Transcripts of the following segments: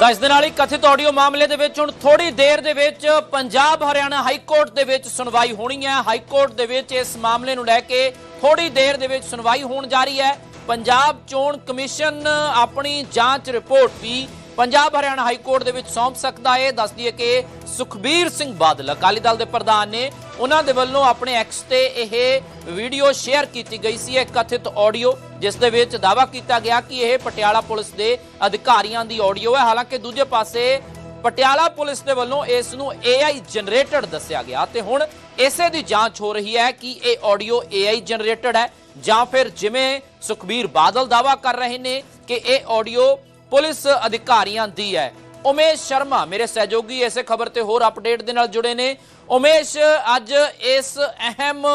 ਤਾਂ ਇਸ ਦੇ ਨਾਲ ਹੀ ਕਥਿਤ ਆਡੀਓ ਮਾਮਲੇ ਦੇ ਵਿੱਚ ਹੁਣ ਥੋੜੀ ਦੇਰ ਦੇ ਵਿੱਚ ਪੰਜਾਬ ਹਰਿਆਣਾ ਹਾਈ ਕੋਰਟ ਦੇ ਵਿੱਚ ਸੁਣਵਾਈ ਹੋਣੀ ਹੈ। ਹਾਈ ਕੋਰਟ ਦੇ ਵਿੱਚ ਇਸ ਮਾਮਲੇ ਨੂੰ ਲੈ ਕੇ ਥੋੜੀ ਦੇਰ ਦੇ ਵਿੱਚ ਸੁਣਵਾਈ ਹੋਣ ਜਾ ਰਹੀ ਹੈ। ਪੰਜਾਬ ਚੋਣ ਕਮਿਸ਼ਨ ਆਪਣੀ ਜਾਂਚ ਰਿਪੋਰਟ ਵੀ ਪੰਜਾਬ ਹਰਿਆਣਾ ਹਾਈ ਕੋਰਟ ਦੇ ਵਿੱਚ ਸੌਂਪ ਸਕਦਾ ਹੈ। ਦੱਸ ਦਈਏ ਕਿ ਸੁਖਬੀਰ ਸਿੰਘ ਬਾਦਲ ਅਕਾਲੀ ਦਲ ਦੇ ਪ੍ਰਧਾਨ ਨੇ ਉਹਨਾਂ ਦੇ ਵੱਲੋਂ ਆਪਣੇ ਐਕਸ ਤੇ ਇਹ ਵੀਡੀਓ ਸ਼ੇਅਰ ਕੀਤੀ ਗਈ ਸੀ। ਇਹ ਕਥਿਤ ਆਡੀਓ, ਜਿਸ ਦੇ ਵਿੱਚ ਦਾਅਵਾ ਕੀਤਾ ਗਿਆ ਕਿ ਇਹ ਪਟਿਆਲਾ ਪੁਲਿਸ ਦੇ ਅਧਿਕਾਰੀਆਂ ਦੀ ਆਡੀਓ ਹੈ। ਹਾਲਾਂਕਿ ਦੂਜੇ ਪਾਸੇ ਪਟਿਆਲਾ ਪੁਲਿਸ ਦੇ ਵੱਲੋਂ ਇਸ ਨੂੰ AI ਜਨਰੇਟਡ ਦੱਸਿਆ ਗਿਆ ਤੇ ਹੁਣ ਇਸੇ ਦੀ ਜਾਂਚ ਹੋ ਰਹੀ ਹੈ ਕਿ ਇਹ ਆਡੀਓ AI ਜਨਰੇਟਡ ਹੈ ਜਾਂ ਫਿਰ ਜਿਵੇਂ ਸੁਖਬੀਰ ਬਾਦਲ ਦਾਅਵਾ ਕਰ ਰਹੇ ਨੇ ਕਿ ਇਹ ਆਡੀਓ ਪੁਲਿਸ ਅਧਿਕਾਰੀਆਂ ਦੀ ਹੈ। ਉਮੇਸ਼ ਸ਼ਰਮਾ, ਮੇਰੇ ਸਹਿਯੋਗੀ ਇਸੇ ਖਬਰ ਤੇ ਹੋਰ ਅਪਡੇਟ ਦੇ ਨਾਲ ਜੁੜੇ ਨੇ। ਉਮੇਸ਼, ਅੱਜ ਇਸ ਅਹਿਮ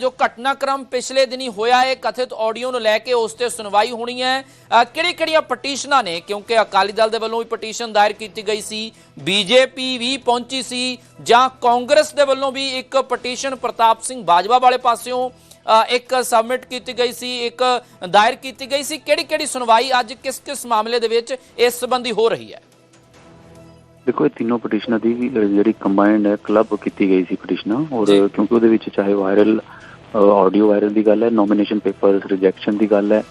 ਜੋ ਘਟਨਾਕ੍ਰਮ ਪਿਛਲੇ ਦਿਨੀ ਹੋਇਆ ਹੈ, ਕਥਿਤ ਆਡੀਓ ਨੂੰ ਲੈ ਕੇ ਉਸ ਤੇ ਸੁਣਵਾਈ ਹੋਣੀ ਹੈ। ਕਿਹੜੀ ਕਿਹੜੀਆਂ ਪਟੀਸ਼ਨਾਂ ਨੇ? ਕਿਉਂਕਿ ਅਕਾਲੀ ਦਲ ਦੇ ਵੱਲੋਂ ਵੀ ਪਟੀਸ਼ਨ ਦਾਇਰ ਕੀਤੀ ਗਈ ਸੀ। ਬੀਜੇਪੀ ਵੀ ਪਹੁੰਚੀ ਸੀ ਜਾਂ ਕਾਂਗਰਸ ਦੇ ਵੱਲੋਂ ਵੀ ਇੱਕ ਪਟੀਸ਼ਨ ਪ੍ਰਤਾਪ ਸਿੰਘ ਬਾਜਵਾ ਵਾਲੇ ਪਾਸਿਓਂ ਇੱਕ ਸਬਮਿਟ ਕੀਤੀ ਗਈ ਸੀ ਇੱਕ ਦਾਇਰ ਕੀਤੀ ਗਈ ਸੀ। ਕਿਹੜੀ ਕਿਹੜੀ ਸੁਣਵਾਈ ਅੱਜ ਕਿਸ ਕਿਸ ਮਾਮਲੇ ਦੇ ਵਿੱਚ ਇਸ ਸੰਬੰਧੀ ਹੋ ਰਹੀ ਹੈ? ਦੇਖੋ ਇਹ ਤਿੰਨੋਂ ਪਟੀਸ਼ਨਾਂ ਦੀ ਜਿਹੜੀ ਕੰਬਾਈਨਡ ਹੈ ਕਲੱਬ ਕੀਤੀ ਗਈ ਸੀ ਪਟੀਸ਼ਨਾਂ ਔਰ। ਕਿਉਂਕਿ ਉਹਦੇ ਵਿੱਚ ਚਾਹੇ ਵਾਇਰਲ ਆਡੀਓ ਵਾਇਰਲ ਦੀ ਗੱਲ ਹੈ ਨੋਮੀਨੇਸ਼ਨ ਪੇਪਰਸ ਰਿਜੈਕਸ਼ਨ ਦੀ ਗੱਲ ਹੈ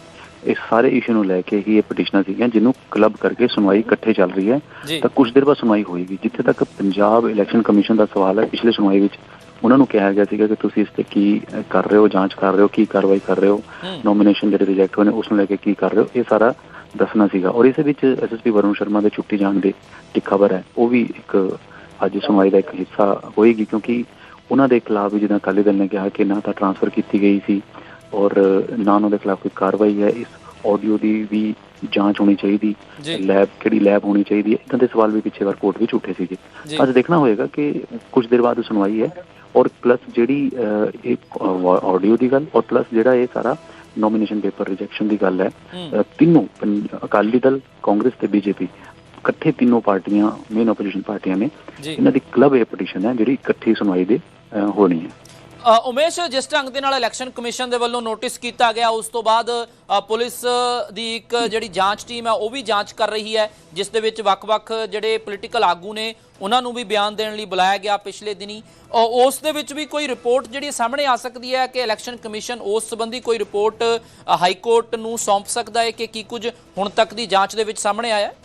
ਇਸ ਸਾਰੇ ਇਸ਼ੂ ਨੂੰ ਲੈ ਕੇ ਹੀ ਇਹ ਪਟੀਸ਼ਨਾਂ ਸੀਗੀਆਂ ਜਿਹਨੂੰ ਕਲੱਬ ਕਰਕੇ ਸੁਣਵਾਈ ਇਕੱਠੇ ਚੱਲ ਰਹੀ ਹੈ। ਤਾਂ ਕੁਝ ਦੇਰ ਬਾਅਦ ਸੁਣਵਾਈ ਹੋਏਗੀ ਜਿੱਥੇ ਤੱਕ ਪੰਜਾਬ ਇਲੈਕਸ਼ਨ ਕਮਿਸ਼ਨ ਦਾ ਸਵਾਲ ਹੈ ਪਿਛਲੇ ਸੁਣਵਾਈ ਵਿੱਚ ਉਹਨਾਂ ਨੂੰ ਕਿਹਾ ਗਿਆ ਸੀਗਾ ਕਿ ਤੁਸੀਂ ਇਸ ਤੇ ਕੀ ਕਰ ਰਹੇ ਹੋ ਜਾਂਚ ਕਰ ਰਹੇ ਹੋ ਕੀ ਕਾਰਵਾਈ ਕਰ ਰਹੇ ਹੋ। ਨੋਮੀਨੇਸ਼ਨ ਜਿਹੜੇ ਰਿਜੈਕਟ ਹੋਏ ਨੇ ਉਸ ਨੂੰ ਲੈ ਕੇ ਕੀ ਕਰ ਰਹੇ ਹੋ ਇਹ ਸਾਰਾ ਦੱਸਣਾ ਸੀਗਾ ਔਰ ਇਸੇ ਵਿੱਚ ਐਸਐਸਪੀ ਵਰੁਣ ਸ਼ਰਮਾ ਦੇ ਛੁੱਟੀ ਜਾਣ ਦੀ ਇੱਕ ਖਬਰ ਹੈ ਉਹ ਵੀ ਇੱਕ ਅੱਜ ਸੁਣਵਾਈ ਦਾ ਇੱਕ ਹਿੱਸਾ ਹੋਏਗੀ ਕਿਉਂਕਿ ਉਹਨਾਂ ਦੇ ਖਿਲਾਫ ਵੀ ਜਿੱਦਾਂ ਅਕਾਲੀ ਦਲ ਨੇ ਕਿਹਾ ਕਿ ਨਾ ਤਾਂ ਟਰਾਂਸਫਰ ਕੀਤੀ ਗਈ ਸੀ ਔਰ ਨਾ ਉਹਨਾਂ ਦੇ ਖਿਲਾਫ ਕੋਈ ਕਾਰਵਾਈ ਹੈ ਇਸ ਆਡੀਓ ਦੀ ਵੀ ਜਾਂਚ ਹੋਣੀ ਚਾਹੀਦੀ। ਲੈਬ ਕਿਹੜੀ ਲੈਬ ਹੋਣੀ ਚਾਹੀਦੀ ਹੈ ਇਦਾਂ ਦੇ ਸਵਾਲ ਵੀ ਪਿੱਛੇ ਵਾਰ ਕੋਰਟ ਵਿੱਚ ਉੱਠੇ ਸੀਗੇ। ਅੱਜ ਦੇਖਣਾ ਹੋਏਗਾ ਕਿ ਕੁਝ ਦੇਰ ਬਾਅਦ ਸੁਣਵਾਈ ਹੈ ਔਰ ਪਲੱਸ ਜਿਹੜੀ ਇਹ ਆਡੀਓ ਦੀ ਗੱਲ ਔਰ ਪਲੱਸ ਜਿਹੜਾ ਇਹ ਸਾਰਾ ਨੋਮੀਨੇਸ਼ਨ ਪੇਪਰ ਰਿਜੈਕਸ਼ਨ ਦੀ ਗੱਲ ਹੈ ਤਿੰਨੋਂ ਅਕਾਲੀ ਦਲ ਕਾਂਗਰਸ ਤੇ ਬੀਜੇਪੀ ਇਕੱਠੇ ਤਿੰਨੋਂ ਪਾਰਟੀਆਂ ਮੇਨ ਆਪੋਜੀਸ਼ਨ ਪਾਰਟੀਆਂ ਨੇ। ਇਹਨਾਂ ਦੀ ਕਲੱਬ ਇਹ ਪਟੀਸ਼ਨ ਹੈ ਜਿਹੜੀ ਇਕੱਠੀ ਸੁਣਵਾਈ ਦੇ ਹੋਣੀ ਹੈ। ਉਮੇਸ਼, ਜਿਸ ਢੰਗ ਦੇ ਨਾਲ ਇਲੈਕਸ਼ਨ ਕਮਿਸ਼ਨ ਦੇ ਵੱਲੋਂ ਨੋਟਿਸ ਕੀਤਾ ਗਿਆ, ਉਸ ਤੋਂ ਬਾਅਦ ਪੁਲਿਸ ਦੀ ਇੱਕ ਜਿਹੜੀ ਜਾਂਚ ਟੀਮ ਹੈ, ਉਹ ਵੀ ਜਾਂਚ ਕਰ ਰਹੀ ਹੈ, ਜਿਸ ਦੇ ਵਿੱਚ ਵੱਖ-ਵੱਖ ਜਿਹੜੇ ਪੋਲੀਟੀਕਲ ਆਗੂ ਨੇ, ਉਹਨਾਂ ਨੂੰ ਵੀ ਬਿਆਨ ਦੇਣ ਲਈ ਬੁਲਾਇਆ ਗਿਆ ਪਿਛਲੇ ਦਿਨੀ। ਉਸ ਦੇ ਵਿੱਚ ਵੀ ਕੋਈ ਰਿਪੋਰਟ ਜਿਹੜੀ ਸਾਹਮਣੇ ਆ ਸਕਦੀ ਹੈ ਕਿ ਇਲੈਕਸ਼ਨ ਕਮਿਸ਼ਨ ਉਸ ਸੰਬੰਧੀ ਕੋਈ ਰਿਪੋਰਟ ਹਾਈ ਕੋਰਟ ਨੂੰ ਸੌਂਪ ਸਕਦਾ ਹੈ ਕਿ ਕੀ ਕੁਝ ਹੁਣ ਤੱਕ ਦੀ ਜਾਂਚ ਦੇ ਵਿੱਚ ਸਾਹਮਣੇ ਆਇਆ ਹੈ?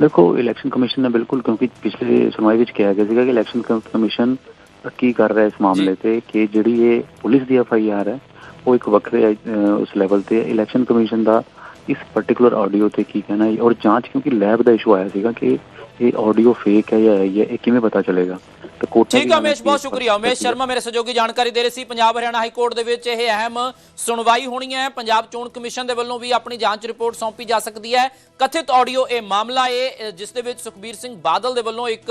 ਦੇਖੋ, ਇਲੈਕਸ਼ਨ ਕਮਿਸ਼ਨ ਨੇ ਬਿਲਕੁਲ ਕਿਉਂਕਿ ਪਿਛਲੇ ਸੁਣਵਾਈ ਵਿੱਚ ਕਿਹਾ ਗਿਆ ਸੀਗਾ ਕਿ ਇਲੈਕਸ਼ਨ ਕਮਿਸ਼ਨ ਕੀ ਕਰ ਰਿਹਾ ਇਸ ਮਾਮਲੇ ਤੇ ਕਿ ਜਿਹੜੀ ਇਹ ਪੁਲਿਸ ਦੀ ਐਫ ਆਈ ਆਰ ਹੈ ਉਹ ਇੱਕ ਵੱਖਰੇ ਉਸ ਲੈਵਲ ਤੇ ਇਲੈਕਸ਼ਨ ਕਮਿਸ਼ਨ ਦਾ ਇਸ ਪਾਰਟਿਕੂਲਰ ਆਡੀਓ ਤੇ ਕੀ ਕਹਿਣਾ ਹੈ ਔਰ ਜਾਂਚ ਕਿਉਂਕਿ ਲੈਬ ਦਾ ਇਸ਼ੂ ਆਇਆ ਸੀਗਾ ਕਿ ਇਹ ਆਡੀਓ ਫੇਕ ਹੈ ਜਾਂ ਹੈ ਇਹ ਕਿਵੇਂ ਪਤਾ ਚੱਲੇਗਾ। ਤਾਂ ਠੀਕ ਹੈ ਉਮੇਸ਼ ਬਹੁਤ ਸ਼ੁਕਰੀਆ। ਉਮੇਸ਼ ਸ਼ਰਮਾ ਮੇਰੇ ਸਹਿਯੋਗੀ ਜਾਣਕਾਰੀ ਦੇ ਰਹੇ ਸੀ। ਪੰਜਾਬ ਹਰਿਆਣਾ ਹਾਈ ਕੋਰਟ ਦੇ ਵਿੱਚ ਇਹ ਅਹਿਮ ਸੁਣਵਾਈ ਹੋਣੀ ਹੈ। ਪੰਜਾਬ ਚੋਣ ਕਮਿਸ਼ਨ ਦੇ ਵੱਲੋਂ ਵੀ ਆਪਣੀ ਜਾਂਚ ਰਿਪੋਰਟ ਸੌਂਪੀ ਜਾ ਸਕਦੀ ਹੈ। ਕਥਿਤ ਆਡੀਓ ਇਹ ਮਾਮਲਾ ਇਹ ਜਿਸ ਦੇ ਵਿੱਚ ਸੁਖਬੀਰ ਸਿੰਘ ਬਾਦਲ ਦੇ ਵੱਲੋਂ ਇੱਕ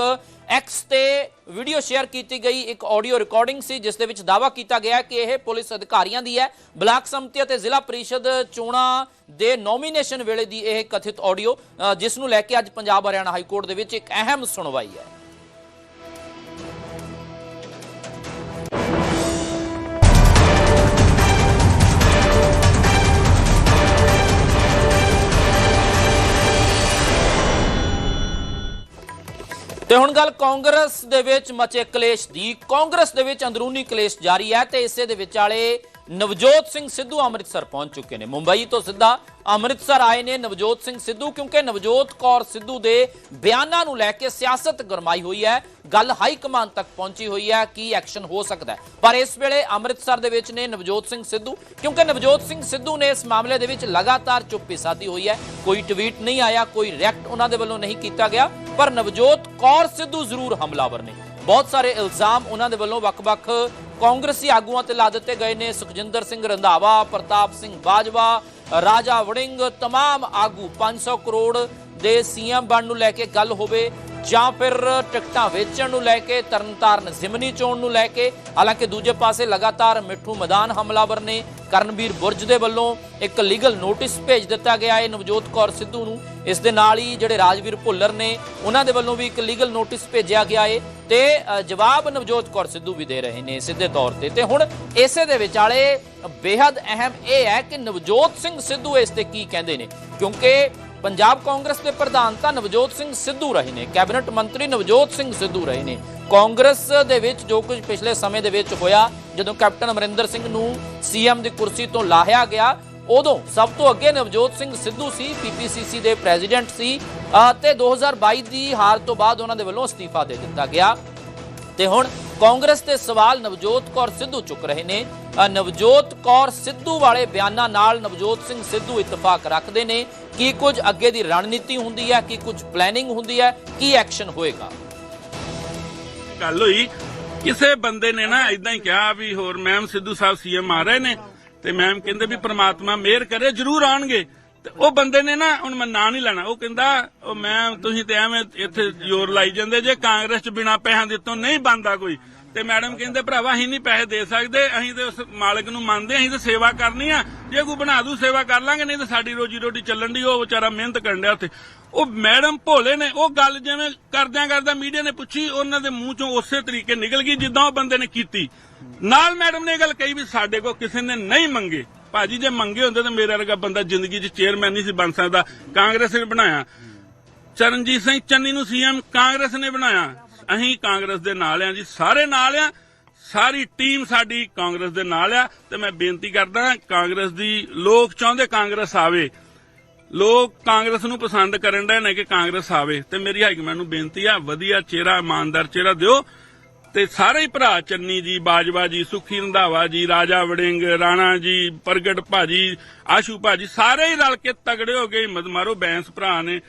ਐਕਸ ਤੇ ਵੀਡੀਓ ਸ਼ੇਅਰ ਕੀਤੀ ਗਈ। ਇੱਕ ਆਡੀਓ ਰਿਕਾਰਡਿੰਗ ਸੀ ਜਿਸ ਦੇ ਵਿੱਚ ਦਾਅਵਾ ਕੀਤਾ ਗਿਆ ਕਿ ਇਹ ਪੁਲਿਸ ਅਧਿਕਾਰੀਆਂ ਦੀ ਹੈ। ਬਲਾਕ ਸੰਮਤੀ ਅਤੇ ਜ਼ਿਲ੍ਹਾ ਪ੍ਰੀਸ਼ਦ ਚੋਣਾਂ ਦੇ ਨੋਮੀਨੇਸ਼ਨ ਵੇਲੇ ਦੀ ਇਹ ਕਥਿਤ ਆਡੀਓ ਜਿਸ ਨੂੰ ਲੈ ਕੇ ਅੱਜ ਪੰਜਾਬ ਹਰਿਆਣਾ ਹਾਈ ਕੋਰਟ ਦੇ ਵਿੱਚ ਇੱਕ ਅਹਿਮ ਸੁਣਵਾਈ ਹੈ। ਤੇ ਹੁਣ ਗੱਲ ਕਾਂਗਰਸ ਦੇ ਵਿੱਚ ਮਚੇ ਕਲੇਸ਼ ਦੀ। ਕਾਂਗਰਸ ਦੇ ਵਿੱਚ ਅੰਦਰੂਨੀ ਕਲੇਸ਼ ਜਾਰੀ ਹੈ ਤੇ ਇਸੇ ਦੇ ਵਿਚਾਲੇ ਨਵਜੋਤ ਸਿੰਘ ਸਿੱਧੂ ਅੰਮ੍ਰਿਤਸਰ ਪਹੁੰਚ ਚੁੱਕੇ ਨੇ। ਮੁੰਬਈ ਤੋਂ ਸਿੱਧਾ ਅੰਮ੍ਰਿਤਸਰ ਆਏ ਨੇ ਨਵਜੋਤ ਸਿੰਘ ਸਿੱਧੂ, ਕਿਉਂਕਿ ਨਵਜੋਤ ਕੌਰ ਸਿੱਧੂ ਦੇ ਬਿਆਨਾਂ ਨੂੰ ਲੈ ਕੇ ਸਿਆਸਤ ਗਰਮਾਈ ਹੋਈ ਹੈ। ਗੱਲ ਹਾਈ ਕਮਾਨ ਤੱਕ ਪਹੁੰਚੀ ਹੋਈ ਹੈ, ਕੀ ਐਕਸ਼ਨ ਹੋ ਸਕਦਾ ਪਰ ਇਸ ਵੇਲੇ ਅੰਮ੍ਰਿਤਸਰ ਦੇ ਵਿੱਚ ਨੇ ਨਵਜੋਤ ਸਿੰਘ ਸਿੱਧੂ, ਕਿਉਂਕਿ ਨਵਜੋਤ ਸਿੰਘ ਸਿੱਧੂ ਨੇ ਇਸ ਮਾਮਲੇ ਦੇ ਵਿੱਚ ਲਗਾਤਾਰ ਚੁੱਪੀ ਸਾਧੀ ਹੋਈ ਹੈ। ਕੋਈ ਟਵੀਟ ਨਹੀਂ ਆਇਆ, ਕੋਈ ਰਿਐਕਟ ਉਹਨਾਂ ਦੇ ਵੱਲੋਂ ਨਹੀਂ ਕੀਤਾ ਗਿਆ, ਪਰ ਨਵਜੋਤ ਕੌਰ ਸਿੱਧੂ ਜ਼ਰੂਰ ਹਮਲਾਵਰ ਨੇ। ਬਹੁਤ ਸਾਰੇ ਇਲਜ਼ਾਮ ਉਹਨਾਂ ਦੇ ਵੱਲੋਂ ਵੱਖ-ਵੱਖ ਕਾਂਗਰਸੀ ਆਗੂਆਂ ਤੇ ਲਾ ਦਿੱਤੇ ਗਏ ਨੇ ਸੁਖਜਿੰਦਰ ਸਿੰਘ ਰੰਧਾਵਾ ਪ੍ਰਤਾਪ ਸਿੰਘ ਬਾਜਵਾ ਰਾਜਾ ਵੜਿੰਗ तमाम ਆਗੂ 500 ਕਰੋੜ ਦੇ ਸੀਐਮ ਬਣ ਨੂੰ ਲੈ ਕੇ ਗੱਲ ਹੋਵੇ ਜਾਂ ਫਿਰ ਟਿਕਟਾਂ ਵੇਚਣ ਨੂੰ ਲੈ ਕੇ ਤਰਨਤਾਰਨ ਜ਼ਿਮਨੀ ਚੋਣ ਨੂੰ ਲੈ ਕੇ, ਹਾਲਾਂਕਿ ਦੂਜੇ ਪਾਸੇ ਲਗਾਤਾਰ ਮਿੱਠੂ ਮੈਦਾਨ ਹਮਲਾਵਰ ਨੇ ਕਰਨਵੀਰ ਬੁਰਜ ਦੇ ਵੱਲੋਂ ਇੱਕ ਲੀਗਲ ਨੋਟਿਸ ਭੇਜ ਦਿੱਤਾ ਗਿਆ ਹੈ ਨਵਜੋਤ ਕੌਰ ਸਿੱਧੂ ਨੂੰ। ਇਸ ਦੇ ਨਾਲ ਹੀ ਜਿਹੜੇ ਰਾਜਵੀਰ ਭੁੱਲਰ ਨੇ, ਉਹਨਾਂ ਦੇ ਵੱਲੋਂ ਵੀ ਇੱਕ ਲੀਗਲ ਨੋਟਿਸ ਭੇਜਿਆ ਗਿਆ ਹੈ ਤੇ ਜਵਾਬ ਨਵਜੋਤ ਕੌਰ ਸਿੱਧੂ ਵੀ ਦੇ ਰਹੇ ਨੇ ਸਿੱਧੇ ਤੌਰ ਤੇ। ਤੇ ਹੁਣ ਇਸੇ ਦੇ ਵਿਚਾਲੇ ਬੇहद ਅਹਿਮ ਇਹ ਹੈ ਕਿ ਨਵਜੋਤ ਸਿੰਘ ਸਿੱਧੂ ਇਸ ਤੇ ਕੀ ਕਹਿੰਦੇ ਨੇ? ਕਿਉਂਕਿ ਪੰਜਾਬ ਕਾਂਗਰਸ ਦੇ ਪ੍ਰਧਾਨ ਤਾਂ ਨਵਜੋਤ ਸਿੰਘ ਸਿੱਧੂ ਰਹੇ ਨੇ, ਕੈਬਨਿਟ ਮੰਤਰੀ ਨਵਜੋਤ ਸਿੰਘ ਸਿੱਧੂ ਰਹੇ ਨੇ। ਕਾਂਗਰਸ ਦੇ ਵਿੱਚ ਜੋ ਕੁਝ ਪਿਛਲੇ ਸਮੇਂ ਦੇ ਵਿੱਚ ਹੋਇਆ, ਜਦੋਂ ਕੈਪਟਨ ਅਮਰਿੰਦਰ ਸਿੰਘ ਨੂੰ ਸੀਐਮ ਦੀ ਕੁਰਸੀ ਤੋਂ ਲਾਹਿਆ ਗਿਆ, ਉਦੋਂ ਸਭ ਤੋਂ ਅੱਗੇ ਨਵਜੋਤ ਸਿੰਘ ਸਿੱਧੂ ਸੀ ਪੀਪੀਸੀਸੀ ਦੇ ਪ੍ਰੈਜ਼ੀਡੈਂਟ ਸੀ ਅਹ ਤੇ 2022 ਦੀ ਹਾਰ ਤੋਂ ਬਾਅਦ ਉਹਨਾਂ ਦੇ ਵੱਲੋਂ ਅਸਤੀਫਾ ਦੇ ਦਿੱਤਾ ਗਿਆ। ਤੇ ਹੁਣ ਕਾਂਗਰਸ ਦੇ ਸਵਾਲ ਨਵਜੋਤ ਕੌਰ ਸਿੱਧੂ ਚੁੱਕ ਰਹੇ ਨੇ। ਨਵਜੋਤ ਕੌਰ ਸਿੱਧੂ ਵਾਲੇ ਬਿਆਨਾਂ ਨਾਲ ਨਵਜੋਤ ਸਿੰਘ ਸਿੱਧੂ ਇਤਫਾਕ ਰੱਖਦੇ ਨੇ। ਕੀ ਕੁਝ ਅੱਗੇ ਦੀ ਰਣਨੀਤੀ ਹੁੰਦੀ ਹੈ, ਕੀ ਕੁਝ ਪਲੈਨਿੰਗ ਹੁੰਦੀ ਹੈ, ਕੀ ਐਕਸ਼ਨ ਹੋਏਗਾ? ਗੱਲ ਹੋਈ, ਕਿਸੇ ਬੰਦੇ ਨੇ ਨਾ ਇਦਾਂ ਹੀ ਕਿਹਾ ਵੀ ਹੋਰ ਮੈਮ ਸਿੱਧੂ ਸਾਹਿਬ ਸੀਐਮ ਆ ਰਹੇ ਨੇ ਤੇ ਮੈਮ ਕਹਿੰਦੇ ਵੀ ਪ੍ਰਮਾਤਮਾ ਮਿਹਰ ਕਰੇ, ਜਰੂਰ ਆਣਗੇ ਤੇ ਉਹ ਬੰਦੇ ਨੇ ਨਾ, ਹੁਣ ਮੈਂ ਨਾਂ ਨਹੀਂ ਲੈਣਾ, ਉਹ ਕਹਿੰਦਾ, ਉਹ ਮੈਂ, ਤੁਸੀਂ ਤੇ ਐਵੇਂ ਇੱਥੇ ਜ਼ੋਰ ਲਾਈ ਜਾਂਦੇ, ਜੇ ਕਾਂਗਰਸ ਚ ਬਿਨਾ ਪੈਸਿਆਂ ਦਿੱਤੋਂ ਨਹੀਂ ਬੰਦਾ ਕੋਈ। ਤੇ ਮੈਡਮ ਕਹਿੰਦੇ, ਭਰਾਵਾ, ਅਸੀਂ ਨਹੀਂ ਪੈਸੇ ਦੇ ਸਕਦੇ, ਅਸੀਂ ਤੇ ਉਸ ਮਾਲਕ ਨੂੰ ਮੰਨਦੇ, ਅਸੀਂ ਤੇ ਸੇਵਾ ਕਰਨੀ ਆ। ਜੇ ਕੋਈ ਬਣਾ ਦੂ, ਸੇਵਾ ਕਰ ਲਾਂਗੇ, ਨਹੀਂ ਤੇ ਸਾਡੀ ਰੋਜੀ ਰੋਟੀ ਚੱਲਣ ਦੀ ਉਹ ਵਿਚਾਰਾ ਮਿਹਨਤ ਕਰਨ ਡਿਆ ਉੱਥੇ। ਉਹ ਮੈਡਮ ਭੋਲੇ ਨੇ, ਉਹ ਗੱਲ ਜਿਵੇਂ ਕਰਦਿਆਂ ਕਰਦਿਆਂ ਮੀਡੀਆ ਨੇ ਪੁੱਛੀ, ਉਹਨਾਂ ਦੇ ਮੂੰਹ ਚੋਂ ਉਸੇ ਤਰੀਕੇ ਨਿਕਲ ਗਈ, ਜਿੱਦਾਂ ਉਹ ਬੰਦੇ ਨੇ ਕੀਤੀ। ਨਾਲ ਮੈਡਮ ਨੇ ਇਹ ਗੱਲ ਕਹੀ ਵੀ ਸਾਡੇ ਕੋਲ ਕਿਸੇ ਨੇ ਨਹੀਂ ਮੰਗੇ। ਭਾਜੀ, ਜੇ ਮੰਗੇ ਹੁੰਦੇ ਤਾਂ ਮੇਰੇ ਵਰਗਾ ਬੰਦਾ ਜ਼ਿੰਦਗੀ 'ਚ ਚੇਅਰਮੈਨ ਨਹੀਂ ਸੀ ਬਣ ਸਕਦਾ। ਕਾਂਗਰਸ ਨੇ ਬਣਾਇਆ। ਚਰਨਜੀਤ ਸਿੰਘ ਚੰਨੀ ਨੂੰ ਸੀਐਮ ਕਾਂਗਰਸ ਨੇ ਬਣਾਇਆ। ਅਸੀਂ ਕਾਂਗਰਸ ਦੇ ਨਾਲ ਆ ਜੀ, ਸਾਰੇ ਨਾਲ ਆ। ਸਾਰੀ ਟੀਮ ਸਾਡੀ ਕਾਂਗਰਸ ਦੇ ਨਾਲ ਆ। ਤੇ ਮੈਂ ਬੇਨਤੀ ਕਰਦਾ ਕਾਂਗਰਸ ਦੀ ਲੋਕ ਚਾਹੁੰਦੇ ਕਾਂਗਰਸ ਆਵੇ। ਲੋਕ ਕਾਂਗਰਸ ਨੂੰ ਪਸੰਦ ਕਰਨ ਦੇ ਨੇ ਕਿ ਕਾਂਗਰਸ ਆਵੇ। ਤੇ ਮੇਰੀ ਹਾਈਕਮਾਂਡ ਨੂੰ ਬੇਨਤੀ ਆ, ਵਧੀਆ ਚਿਹਰਾ, ਇਮਾਨਦਾਰ ਚਿਹਰਾ ਦਿਓ। ਤੇ ਸਾਰੇ ਹੀ ਭਰਾ ਚੰਨੀ ਜੀ ਬਾਜਵਾ ਜੀ ਸੁਖੀ ਰੰਧਾਵਾ ਜੀ ਰਾਜਾ ਵੜਿੰਗ ਰਾਣਾ ਜੀ ਪ੍ਰਗਟ ਭਾਜੀ ਆਸ਼ੂ ਭਾਜੀ ਸਾਰੇ ਹੀ ਰਲ ਕੇ ਤਗੜੇ ਹੋ ਗਏ ਹਿੰਮਤ ਮਾਰੋ ਬੈਂਸ ਭਰਾ ਨੇ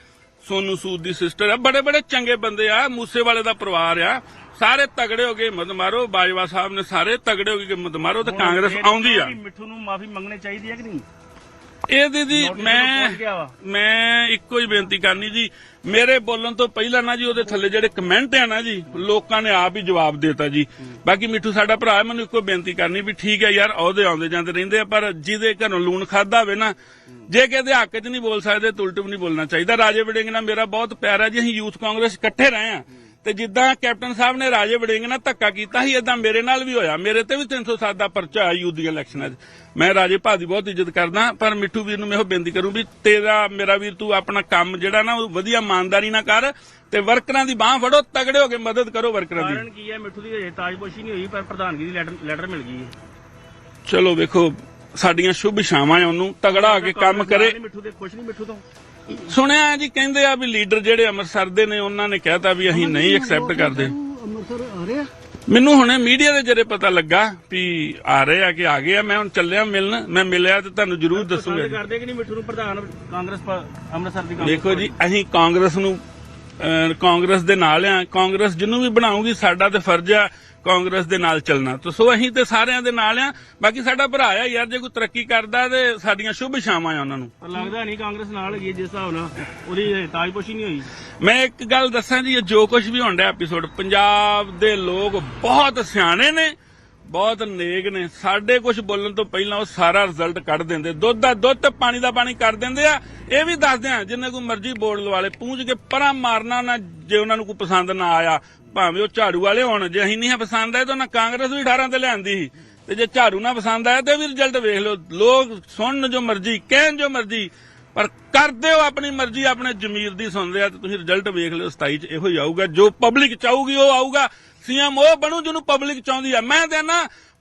ਸੋਨੂ ਸੂਦ ਦੀ ਸਿਸਟਰ ਆ। ਬੜੇ ਬੜੇ ਚੰਗੇ ਬੰਦੇ ਆ ਮੂਸੇ ਵਾਲੇ ਦਾ ਪਰਿਵਾਰ ਆ। ਸਾਰੇ ਤਗੜੇ ਹੋ ਗਏ ਹਿੰਮਤ ਮਾਰੋ ਬਾਜਵਾ ਸਾਹਿਬ ਨੇ ਸਾਰੇ ਤਗੜੇ ਹੋ ਗਏ ਹਿੰਮਤ ਮਾਰੋ ਤੇ ਕਾਂਗਰਸ ਆਉਂਦੀ ਆ। ਮਿੱਠੂ ਨੂੰ ਮਾਫੀ ਮੰਗਣੀ ਚਾਹੀਦੀ ਹੈ ਕਿ ਨਹੀਂ? ਇਹ ਦੀਦੀ ਮੈਂ। ਮੈਂ ਇੱਕੋ ਹੀ ਬੇਨਤੀ ਕਰਨੀ ਜੀ। ਮੇਰੇ ਬੋਲਣ ਤੋਂ ਪਹਿਲਾਂ ਨਾ ਜੀ ਉਹਦੇ ਥੱਲੇ ਜਿਹੜੇ ਕਮੈਂਟ ਆ ਨਾ ਜੀ ਲੋਕਾਂ ਨੇ ਆਪ ਹੀ ਜਵਾਬ ਦੇਤਾ ਜੀ। ਬਾਕੀ ਮਿੱਠੂ ਸਾਡਾ ਭਰਾ ਹੈ ਮੈਨੂੰ ਇੱਕੋ ਬੇਨਤੀ ਕਰਨੀ ਵੀ ਠੀਕ ਹੈ ਯਾਰ ਅਹੁਦੇ ਆਉਂਦੇ ਜਾਂਦੇ ਰਹਿੰਦੇ ਆ ਪਰ ਜਿਹਦੇ ਘਰੋਂ ਲੂਣ ਖਾਦਾ ਹੋਵੇ ਨਾ ਜੇ ਦੇ ਹੱਕ 'ਚ ਨਹੀਂ ਬੋਲ ਸਕਦੇ ਤੇ ਉਲਟ ਵੀ ਨਹੀਂ ਬੋਲਣਾ ਚਾਹੀਦਾ। ਰਾਜੇ ਵੜਿੰਗ ਨਾਲ ਮੇਰਾ ਬਹੁਤ ਪਿਆਰ ਹੈ ਜੀ ਅਸੀਂ ਯੂਥ ਕਾਂਗਰਸ ਇਕੱਠੇ ਰਹੇ ਆ ਤੇ ਜਿੱਦਾਂ ਕੈਪਟਨ ਸਾਹਿਬ ਨੇ ਰਾਜੇ ਵੜਿੰਗ ਨਾਲ ਧੱਕਾ ਕੀਤਾ ਸੀ ਇਦਾਂ ਮੇਰੇ ਨਾਲ ਵੀ ਹੋਇਆ। ਮੇਰੇ ਤੇ ਵੀ 307 ਦਾ ਪਰਚਾ ਆਇਆ ਯੂਥ ਦੀਆਂ ਇਲੈਕਸ਼ਨਾਂ 'ਚ। ਮੈਂ ਰਾਜੇ ਭਾ ਦੀ ਬਹੁਤ ਇੱਜ਼ਤ ਕਰਦਾ ਪਰ ਮਿੱਠੂ ਵੀਰ ਨੂੰ ਮੈਂ ਉਹ ਬੇਨਤੀ ਕਰੂੰ ਵੀ ਤੇਰਾ ਮੇਰਾ ਵੀਰ ਤੂੰ ਆਪਣਾ ਕੰਮ ਜਿਹੜਾ ਨਾ ਉਹ ਵਧੀਆ ਇਮਾਨਦਾਰੀ ਨਾਲ ਕਰ ਤੇ ਵਰਕਰਾਂ ਦੀ ਬਾਹ ਫੜੋ ਤਗੜੇ ਹੋ ਕੇ ਮਦਦ ਕਰੋ ਵਰਕਰਾਂ ਦੀ। ਕਾਰਨ ਕੀ ਹੈ ਮਿੱਠੂ ਦੀ? ਹਜੇ ਤਾਜਪੋਸ਼ੀ ਨਹੀਂ ਹੋਈ ਪਰ ਪ੍ਰਧਾਨਗੀ ਦੀ ਲੈਟਰ ਮਿਲ ਗਈ ਹੈ। ਚਲੋ ਵੇਖੋ ਸਾਡੀਆਂ ਸ਼ੁਭ ਇਛਾਵਾਂ ਆ ਉਹਨੂੰ ਤਗੜਾ ਹੋ ਕੇ ਕੰਮ ਕਰੇ। ਮਿੱਠੂ ਦੇ ਖੁਸ਼ ਨਹੀਂ ਮਿੱਠੂ ਤੋਂ? ਸੁਣਿਆ ਜੀ ਕਹਿੰਦੇ ਆ ਵੀ ਲੀਡਰ ਜਿਹੜੇ ਅੰਮ੍ਰਿਤਸਰ ਦੇ ਨੇ ਉਹਨਾਂ ਨੇ ਕਹਿਤਾ ਵੀ ਅਸੀਂ ਨਹੀਂ ਐਕਸੈਪਟ ਕਰਦੇ। ਅੰਮ੍ਰਿਤਸਰ ਆ ਰਿਹਾ। ਮੈਨੂੰ ਹੁਣੇ ਮੀਡੀਆ ਦੇ ਜਰੇ ਪਤਾ ਲੱਗਾ ਵੀ ਆ ਰਹੇ ਆ ਕਿ ਆ ਗਏ ਆ। ਮੈਂ ਹੁਣ ਚੱਲਿਆ ਮਿਲਣ ਮੈਂ ਮਿਲਿਆ ਤੇ ਤੁਹਾਨੂੰ ਜ਼ਰੂਰ ਦੱਸੂਗਾ ਪਸੰਦ ਜੀ। ਕਰਦੇ ਕਿ ਨਹੀਂ ਮਿੱਠੂ ਨੂੰ ਪ੍ਰਧਾਨ ਕਾਂਗਰਸ ਪ- ਅੰਮ੍ਰਿਤਸਰ ਦੀ ਕਾਂਗਰਸ ਦੇਖੋ ਜੀ ਅਸੀਂ ਕਾਂਗਰਸ ਨੂੰ ਕਾਂਗਰਸ ਦੇ ਨਾਲ ਆ। ਕਾਂਗਰਸ ਜਿਹਨੂੰ ਵੀ ਬਣਾਉਂਗੀ ਸਾਡਾ ਤੇ ਫਰਜ਼ ਆ ਕਾਂਗਰਸ ਦੇ ਨਾਲ ਚੱਲਣਾ। ਤੇ ਸੋ ਅਸੀਂ ਤੇ ਸਾਰਿਆਂ ਦੇ ਨਾਲ ਆ। ਬਾਕੀ ਸਾਡਾ ਭਰਾ ਆ ਯਾਰ ਜੇ ਕੋਈ ਤਰੱਕੀ ਕਰਦਾ ਤੇ ਸਾਡੀਆਂ ਸ਼ੁਭ ਇਛਾਵਾਂ ਆ ਉਹਨਾਂ ਨੂੰ। ਪਰ ਲੱਗਦਾ ਨਹੀਂ ਕਾਂਗਰਸ ਨਾਲ ਹੈਗੀ ਹੈ ਜਿਸ ਹਿਸਾਬ ਨਾਲ ਉਹਦੀ ਤਾਜਪੋਸ਼ੀ ਨਹੀਂ ਹੋਈ। ਮੈਂ ਇੱਕ ਗੱਲ ਦੱਸਾਂ ਜੀ ਜੋ ਕੁਝ ਵੀ ਹੁੰਦਾ ਐਪੀਸੋਡ ਪੰਜਾਬ ਦੇ ਲੋਕ ਬਹੁਤ ਸਿਆਣੇ ਨੇ। ਬਹੁਤ ਨੇਕ ਨੇ। ਸਾਡੇ ਕੁਝ ਬੋਲਣ ਤੋਂ ਪਹਿਲਾਂ ਉਹ ਸਾਰਾ ਰਿਜ਼ਲਟ ਕੱਢ ਦਿੰਦੇ। ਦੁੱਧ ਦਾ ਦੁੱਧ ਤੇ ਪਾਣੀ ਦਾ ਪਾਣੀ ਕਰ ਦਿੰਦੇ ਆ। ਇਹ ਵੀ ਦੱਸਦੇ ਆ, ਜਿੰਨੇ ਕੋਈ ਮਰਜ਼ੀ ਬੋਲਣ ਵਾਲੇ ਪੂੰਝ ਕੇ ਪਰਾਂ ਮਾਰਨਾ ਨਾ ਜੇ ਉਹਨਾਂ ਨੂੰ ਕੋਈ ਪਸੰਦ ਨਾ ਆਇਆ। ਭਾਵੇਂ ਉਹ ਝਾੜੂ ਵਾਲੇ ਹੋਣ, ਜੇ ਅਸੀਂ ਨਹੀਂ ਪਸੰਦ ਆਏ ਤਾਂ ਉਹਨਾਂ ਕਾਂਗਰਸ ਵੀ 18 ਤੇ ਲਿਆਂਦੀ ਸੀ। ਤੇ ਜੇ ਝਾੜੂ ਨਾ ਪਸੰਦ ਆਇਆ ਤੇ ਵੀ ਰਿਜ਼ਲਟ ਵੇਖ ਲਓ। ਲੋਕ ਸੁਣਨ ਜੋ ਮਰਜ਼ੀ, ਕਹਿਣ ਜੋ ਮਰਜ਼ੀ, ਪਰ ਕਰਦੇ ਹੋ ਆਪਣੀ ਮਰਜ਼ੀ, ਆਪਣੇ ਜ਼ਮੀਰ ਦੀ ਸੁਣਦੇ ਆ ਤੇ ਤੁਸੀਂ ਰਿਜ਼ਲਟ ਵੇਖ ਲਿਓ। 27 ਚ ਇਹੋ ਹੀ ਆਊਗਾ। ਜੋ ਪਬਲਿਕ ਚਾਹੂਗੀ ਉਹ ਆਊਗਾ। ਸੀਐਮ ਉਹ ਬਣੂ ਜਿਹਨੂੰ ਪਬਲਿਕ ਚਾਹੁੰਦੀ ਆ। ਮੈਂ ਤੇ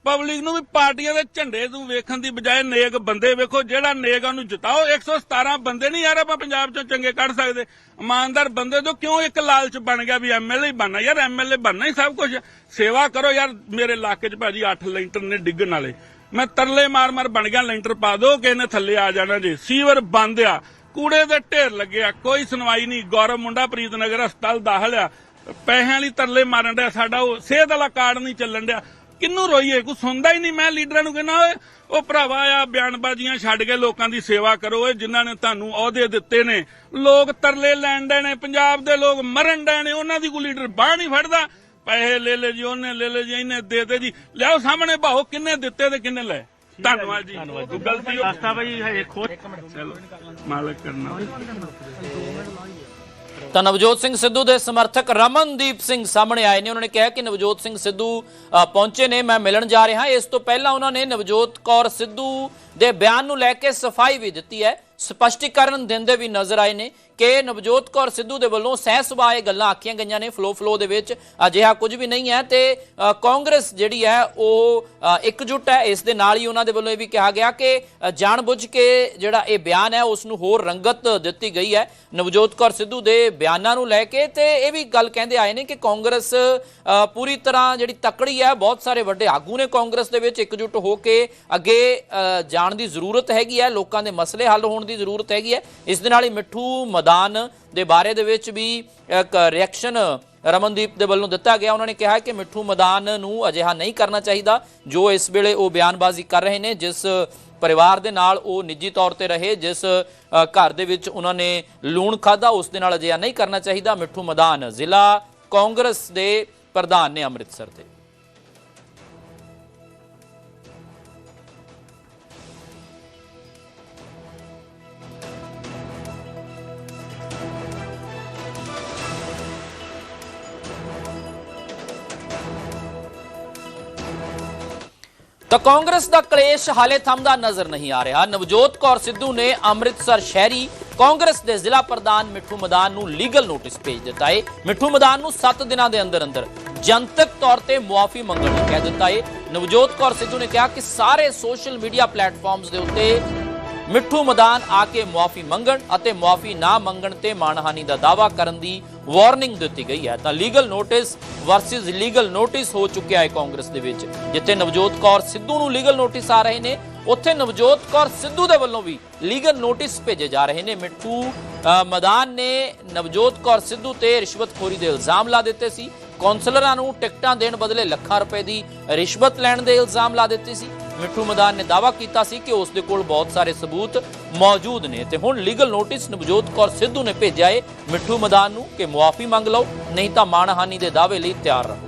ਪਬਲਿਕ ਨੂੰ ਵੀ ਪਾਰਟੀਆਂ ਦੇ ਝੰਡੇ ਨੂੰ ਵੇਖਣ ਦੀ ਬਜਾਏ ਨੇਕ ਬੰਦੇ ਵੇਖੋ, ਜਿਹੜਾ ਨੇਕ ਉਹਨੂੰ ਜਿਤਾਓ। 117 ਬੰਦੇ ਨਹੀਂ ਯਾਰ ਆਪਾਂ ਪੰਜਾਬ ਚੋਂ ਚੰਗੇ ਕੱਢ ਸਕਦੇ। ਇਮਾਨਦਾਰ ਬੰਦੇ ਤੋਂ ਕਿਉਂ ਇੱਕ ਲਾਲਚ ਬਣ ਗਿਆ ਵੀ ਐਮਐਲਏ ਬਣਨਾ? ਯਾਰ ਐਮਐਲਏ ਬਣਨਾ ਹੀ ਸਭ ਕੁਝ ਸੇਵਾ ਕਰੋ ਯਾਰ ਮੇਰੇ ਇਲਾਕੇ 'ਚ ਭਾਜੀ 8 ਲੈਂਟਰ ਨੇ ਡਿੱਗਣ ਵਾਲੇ। ਮੈਂ ਤਰਲੇ ਮਾਰ ਮਾਰ ਬਣ ਗਿਆ, ਲੈਂਟਰ ਪਾ ਦੋ, ਕਿਸੇ ਨੇ ਥੱਲੇ ਆ ਜਾਣਾ ਜੀ। ਸੀਵਰ ਬੰਦ ਆ। ਕੂੜੇ ਦੇ ਢੇਰ ਲੱਗਿਆ ਕੋਈ ਸੁਣਵਾਈ ਨਹੀਂ। ਗੌਰਵ ਮੁੰਡਾ ਪ੍ਰੀਤਨਗਰ ਹਸਪਤਾਲ ਦਾਖਲ ਆ। ਪੈਸਿਆਂ ਵਾਲੀ ਤਰਲੇ ਮਾਰਨ ਡਿਆ ਸਾਡਾ ਉਹ ਸਿਹਤ ਵਾਲਾ ਕਾਰਡ ਨਹੀਂ ਚੱਲਣ ਡਿਆ। ਕਿੰਨੂੰ ਰੋਈਏ? ਕੋਈ ਸੁਣਦਾ ਹੀ ਨਹੀਂ ਮੈਂ ਲੀਡਰਾਂ ਨੂੰ ਕਹਿੰਦਾ ਓਏ ਉਹ ਭਰਾਵਾ ਆ ਬਿਆਨਬਾਜ਼ੀਆਂ ਛੱਡ ਕੇ ਲੋਕਾਂ ਦੀ ਸੇਵਾ ਕਰੋ ਓਏ ਜਿਨ੍ਹਾਂ ਨੇ ਤੁਹਾਨੂੰ ਅਹੁਦੇ ਦਿੱਤੇ ਨੇ। ਲੋਕ ਤਰਲੇ ਲੈਣ ਦੇ ਨੇ ਪੰਜਾਬ ਦੇ ਲੋਕ ਮਰਨ ਦੇ ਨੇ ਉਹਨਾਂ ਦੀ ਕੋਈ ਲੀਡਰ ਬਾਹ ਨਹੀਂ ਫੜਦਾ। ਪੈਸੇ ਲੈ ਲੈ ਜੀ ਉਹਨੇ ਲੈ ਲੈ ਜੀ ਇਹਨੇ ਦੇ ਦੇ ਜੀ। ਲਿਆਓ ਸਾਹਮਣੇ ਭਾਓ ਕਿੰਨੇ ਦਿੱਤੇ ਤੇ ਕਿੰਨੇ ਲਏ? ਧੰਨਵਾਦ ਜੀ। ਗਲਤੀ ਹੋ ਰਸਤਾ ਭਾਈ ਹਜੇ ਖੋਜ ਚਲੋ ਮਾਲਕ ਕਰਨਾ। ਤਾਂ ਨਵਜੋਤ ਸਿੰਘ ਸਿੱਧੂ ਦੇ ਸਮਰਥਕ ਰਮਨਦੀਪ ਸਿੰਘ ਸਾਹਮਣੇ ਆਏ ਨੇ। ਉਹਨਾਂ ਨੇ ਕਿਹਾ ਕਿ ਨਵਜੋਤ ਸਿੰਘ ਸਿੱਧੂ ਅ, ਪਹੁੰਚੇ ਨੇ ਮੈਂ ਮਿਲਣ ਜਾ ਰਿਹਾ। ਇਸ ਤੋਂ ਪਹਿਲਾਂ ਉਹਨਾਂ ਨੇ ਨਵਜੋਤ ਕੌਰ ਸਿੱਧੂ ਦੇ ਬਿਆਨ ਨੂੰ ਲੈ ਕੇ ਸਫ਼ਾਈ ਵੀ ਦਿੱਤੀ ਹੈ। ਸਪਸ਼ਟੀਕਰਨ ਦਿੰਦੇ ਵੀ ਨਜ਼ਰ ਆਏ ਨੇ। ਕਿ ਨਵਜੋਤ ਕੌਰ ਸਿੱਧੂ ਦੇ ਵੱਲੋਂ ਸਹਿ ਸੁਭਾਅ ਇਹ ਗੱਲਾਂ ਆਖੀਆਂ ਗਈਆਂ ਨੇ ਫਲੋ ਫਲੋ ਦੇ ਵਿੱਚ। ਅਜਿਹਾ ਕੁਝ ਵੀ ਨਹੀਂ ਹੈ ਤੇ ਕਾਂਗਰਸ ਜਿਹੜੀ ਹੈ ਉਹ ਇਕਜੁੱਟ ਹੈ। ਇਸ ਦੇ ਨਾਲ ਹੀ ਉਹਨਾਂ ਦੇ ਵੱਲੋਂ ਇਹ ਵੀ ਕਿਹਾ ਗਿਆ ਕਿ ਅ, ਜਾਣਬੁੱਝ ਕੇ ਜਿਹੜਾ ਇਹ ਬਿਆਨ ਹੈ ਉਸ ਨੂੰ ਹੋਰ ਰੰਗਤ ਦਿੱਤੀ ਗਈ ਹੈ। ਨਵਜੋਤ ਕੌਰ ਸਿੱਧੂ ਦੇ ਬਿਆਨਾਂ ਨੂੰ ਲੈ ਕੇ ਤੇ ਇਹ ਵੀ ਗੱਲ ਕਹਿੰਦੇ ਆਏ ਨੇ ਕਿ ਕਾਂਗਰਸ ਪੂਰੀ ਤਰ੍ਹਾਂ ਜਿਹੜੀ ਤਕੜੀ ਹੈ ਬਹੁਤ ਸਾਰੇ ਵੱਡੇ ਆਗੂ ਨੇ ਕਾਂਗਰਸ ਦੇ ਵਿੱਚ ਇਕਜੁੱਟ ਹੋ ਕੇ ਅੱਗੇ ਜਾਣ ਦੀ ਜ਼ਰੂਰਤ ਹੈਗੀ ਹੈ। ਲੋਕਾਂ ਦੇ ਮਸਲੇ ਹੱਲ ਹੋਣ ਦੀ ਜ਼ਰੂਰਤ ਹੈਗੀ ਹੈ। ਇਸ ਦੇ ਨਾਲ ਹੀ ਮਿੱਠੂ ਮਦਾਨ ਦੇ ਬਾਰੇ ਦੇ ਵਿੱਚ ਵੀ ਇੱਕ ਰਿਐਕਸ਼ਨ ਰਮਨਦੀਪ ਦੇ ਵੱਲੋਂ ਦਿੱਤਾ ਗਿਆ। ਉਹਨਾਂ ਨੇ ਕਿਹਾ ਕਿ ਮਿੱਠੂ ਮਦਾਨ ਨੂੰ ਅਜਿਹਾ ਨਹੀਂ ਕਰਨਾ ਚਾਹੀਦਾ, ਜੋ ਇਸ ਵੇਲੇ ਉਹ ਬਿਆਨਬਾਜ਼ੀ ਕਰ ਰਹੇ ਨੇ, ਜਿਸ ਪਰਿਵਾਰ ਦੇ ਨਾਲ ਉਹ ਨਿੱਜੀ ਤੌਰ ਤੇ ਰਹੇ, ਜਿਸ ਘਰ ਦੇ ਵਿੱਚ ਉਹਨਾਂ ਨੇ ਲੂਣ ਖਾਦਾ ਉਸ ਦੇ ਨਾਲ ਅਜਿਹਾ ਨਹੀਂ ਕਰਨਾ ਚਾਹੀਦਾ। ਮਿੱਠੂ ਮਦਾਨ ਜ਼ਿਲ੍ਹਾ ਕਾਂਗਰਸ ਦੇ ਪ੍ਰਧਾਨ ਨੇ ਅੰਮ੍ਰਿਤਸਰ ਦੇ। ਤਾਂ ਕਾਂਗਰਸ ਦਾ ਕਲੇਸ਼ ਹਾਲੇ ਥੰਮਦਾ ਨਜ਼ਰ ਨਹੀਂ ਆ ਰਿਹਾ। ਨਵਜੋਤ ਕੌਰ ਸਿੱਧੂ ਨੇ ਅੰਮ੍ਰਿਤਸਰ ਸ਼ਹਿਰੀ ਕਾਂਗਰਸ ਦੇ ਜ਼ਿਲ੍ਹਾ ਪ੍ਰਧਾਨ ਮਿੱਠੂ ਮਦਾਨ ਨੂੰ ਲੀਗਲ ਨੋਟਿਸ ਭੇਜ ਦਿੱਤਾ ਏ। ਮਿੱਠੂ ਮਦਾਨ ਨੂੰ 7 ਦਿਨਾਂ ਦੇ ਅੰਦਰ ਅੰਦਰ ਜਨਤਕ ਤੌਰ ਤੇ ਮੁਆਫੀ ਮੰਗਣ ਨੂੰ ਕਹਿ ਦਿੱਤਾ ਏ। ਨਵਜੋਤ ਕੌਰ ਸਿੱਧੂ ਨੇ ਕਿਹਾ ਕਿ ਸਾਰੇ ਸੋਸ਼ਲ ਮੀਡੀਆ ਪਲੇਟਫਾਰਮਸ ਦੇ ਉੱਤੇ ਮਿੱਠੂ ਮਦਾਨ ਆ ਕੇ ਮੁਆਫੀ ਮੰਗਣ ਅਤੇ ਮੁਆਫੀ ਨਾ ਮੰਗਣ ਤੇ ਮਾਨਹਾਨੀ ਦਾ ਦਾਵਾ ਕਰਨ ਦੀ ਵਾਰਨਿੰਗ ਦਿੱਤੀ ਗਈ ਹੈ। ਤਾਂ legal notice versus legal notice ਹੋ ਚੁੱਕਿਆ ਹੈ ਕਾਂਗਰਸ ਦੇ ਵਿੱਚ ਜਿੱਥੇ ਨਵਜੋਤ ਕੌਰ ਸਿੱਧੂ ਨੂੰ ਲੀਗਲ ਨੋਟਿਸ ਆ ਰਹੇ ਨੇ। ਉੱਥੇ ਨਵਜੋਤ ਕੌਰ ਸਿੱਧੂ ਦੇ ਵੱਲੋਂ ਵੀ ਲੀਗਲ ਨੋਟਿਸ ਭੇਜੇ ਜਾ ਰਹੇ ਨੇ। ਮਿੱਠੂ ਅ, ਮਦਾਨ ਨੇ ਨਵਜੋਤ ਕੌਰ ਸਿੱਧੂ ਤੇ ਰਿਸ਼ਵਤਖੋਰੀ ਦੇ ਇਲਜ਼ਾਮ ਲਾ ਦਿੱਤੇ ਸੀ। ਕੌਂਸਲਰਾਂ ਨੂੰ ਟਿਕਟਾਂ ਦੇਣ ਬਦਲੇ ਲੱਖਾਂ ਰੁਪਏ ਦੀ ਰਿਸ਼ਵਤ ਲੈਣ ਦੇ ਇਲਜ਼ਾਮ ਲਾ ਦਿੱਤੇ ਸੀ। ਮਿੱਠੂ ਮਦਾਨ ਨੇ ਦਾਅਵਾ ਕੀਤਾ ਸੀ ਕਿ ਉਸ ਦੇ ਕੋਲ ਬਹੁਤ ਸਾਰੇ ਸਬੂਤ ਮੌਜੂਦ ਨੇ ਤੇ ਹੁਣ ਲੀਗਲ ਨੋਟਿਸ ਨਵਜੋਤ ਕੌਰ ਸਿੱਧੂ ਨੇ ਭੇਜਿਆ ਏ ਮਿੱਠੂ ਮਦਾਨ ਨੂੰ ਕਿ ਮੁਆਫੀ ਮੰਗ ਲਓ, ਨਹੀਂ ਤਾਂ ਮਾਣਹਾਨੀ ਦੇ ਦਾਅਵੇ ਲਈ ਤਿਆਰ ਰਹੋ।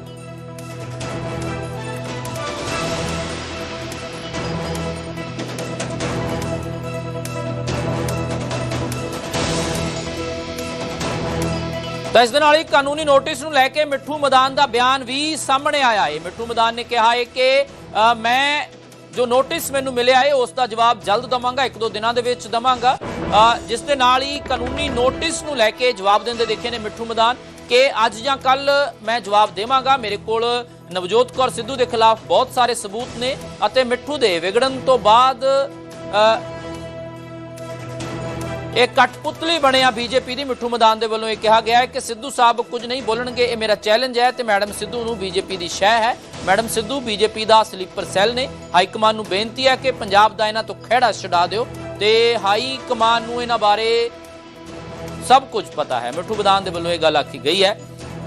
ਤਾਂ ਇਸ ਦੇ ਨਾਲ ਹੀ ਕਾਨੂੰਨੀ ਨੋਟਿਸ ਨੂੰ ਲੈ ਕੇ ਮਿੱਠੂ ਮਦਾਨ ਦਾ ਬਿਆਨ ਵੀ ਸਾਹਮਣੇ ਆਇਆ ਹੈ ਮਿੱਠੂ ਮਦਾਨ ਨੇ ਕਿਹਾ ਹੈ ਕਿ ਮੈਂ ਜੋ ਨੋਟਿਸ ਮੈਨੂੰ ਮਿਲਿਆ ਹੈ ਉਸ ਦਾ ਜਵਾਬ ਜਲਦ ਦਵਾਂਗਾ, ਇੱਕ ਦੋ ਦਿਨਾਂ ਦੇ ਵਿੱਚ ਦਵਾਂਗਾ। ਜਿਸ ਦੇ ਨਾਲ ਹੀ ਕਾਨੂੰਨੀ ਨੋਟਿਸ ਨੂੰ ਲੈ ਕੇ ਜਵਾਬ ਦਿੰਦੇ ਦੇਖੇ ਨੇ ਮਿੱਠੂ ਮਦਾਨ, ਕਿ ਅੱਜ ਜਾਂ ਕੱਲ ਮੈਂ ਜਵਾਬ ਦੇਵਾਂਗਾ। ਮੇਰੇ ਕੋਲ ਨਵਜੋਤ ਕੌਰ ਸਿੱਧੂ ਦੇ ਖਿਲਾਫ ਬਹੁਤ ਸਾਰੇ ਸਬੂਤ ਨੇ ਅਤੇ ਮਿੱਠੂ ਦੇ ਵਿਗੜਨ ਤੋਂ ਬਾਅਦ ਇਹ ਕਠਪੁਤਲੀ ਬਣਿਆ ਬੀਜੇਪੀ ਦੀ ਮਿੱਠੂ ਮਦਾਨ ਦੇ ਵੱਲੋਂ ਇਹ ਕਿਹਾ ਗਿਆ ਹੈ ਕਿ ਸਿੱਧੂ ਸਾਹਿਬ ਕੁਝ ਨਹੀਂ ਬੋਲਣਗੇ, ਇਹ ਮੇਰਾ ਚੈਲੰਜ ਹੈ ਤੇ ਮੈਡਮ ਸਿੱਧੂ ਨੂੰ ਬੀਜੇਪੀ ਦੀ ਸ਼ਹਿ ਹੈ। ਮੈਡਮ ਸਿੱਧੂ, ਬੀਜੇਪੀ ਦਾ ਸਲੀਪਰ ਸੈੱਲ ਨੇ। ਹਾਈ ਕਮਾਨ ਨੂੰ ਬੇਨਤੀ ਹੈ ਕਿ ਪੰਜਾਬ ਦਾ ਇਹਨਾਂ ਤੋਂ ਖਹਿੜਾ ਛਡਾ ਦਿਓ ਤੇ ਹਾਈ ਕਮਾਨ ਨੂੰ ਇਹਨਾਂ ਬਾਰੇ ਸਭ ਕੁਝ ਪਤਾ ਹੈ। ਮਿੱਠੂ ਮਦਾਨ ਦੇ ਵੱਲੋਂ ਇਹ ਗੱਲ ਆਖੀ ਗਈ ਹੈ।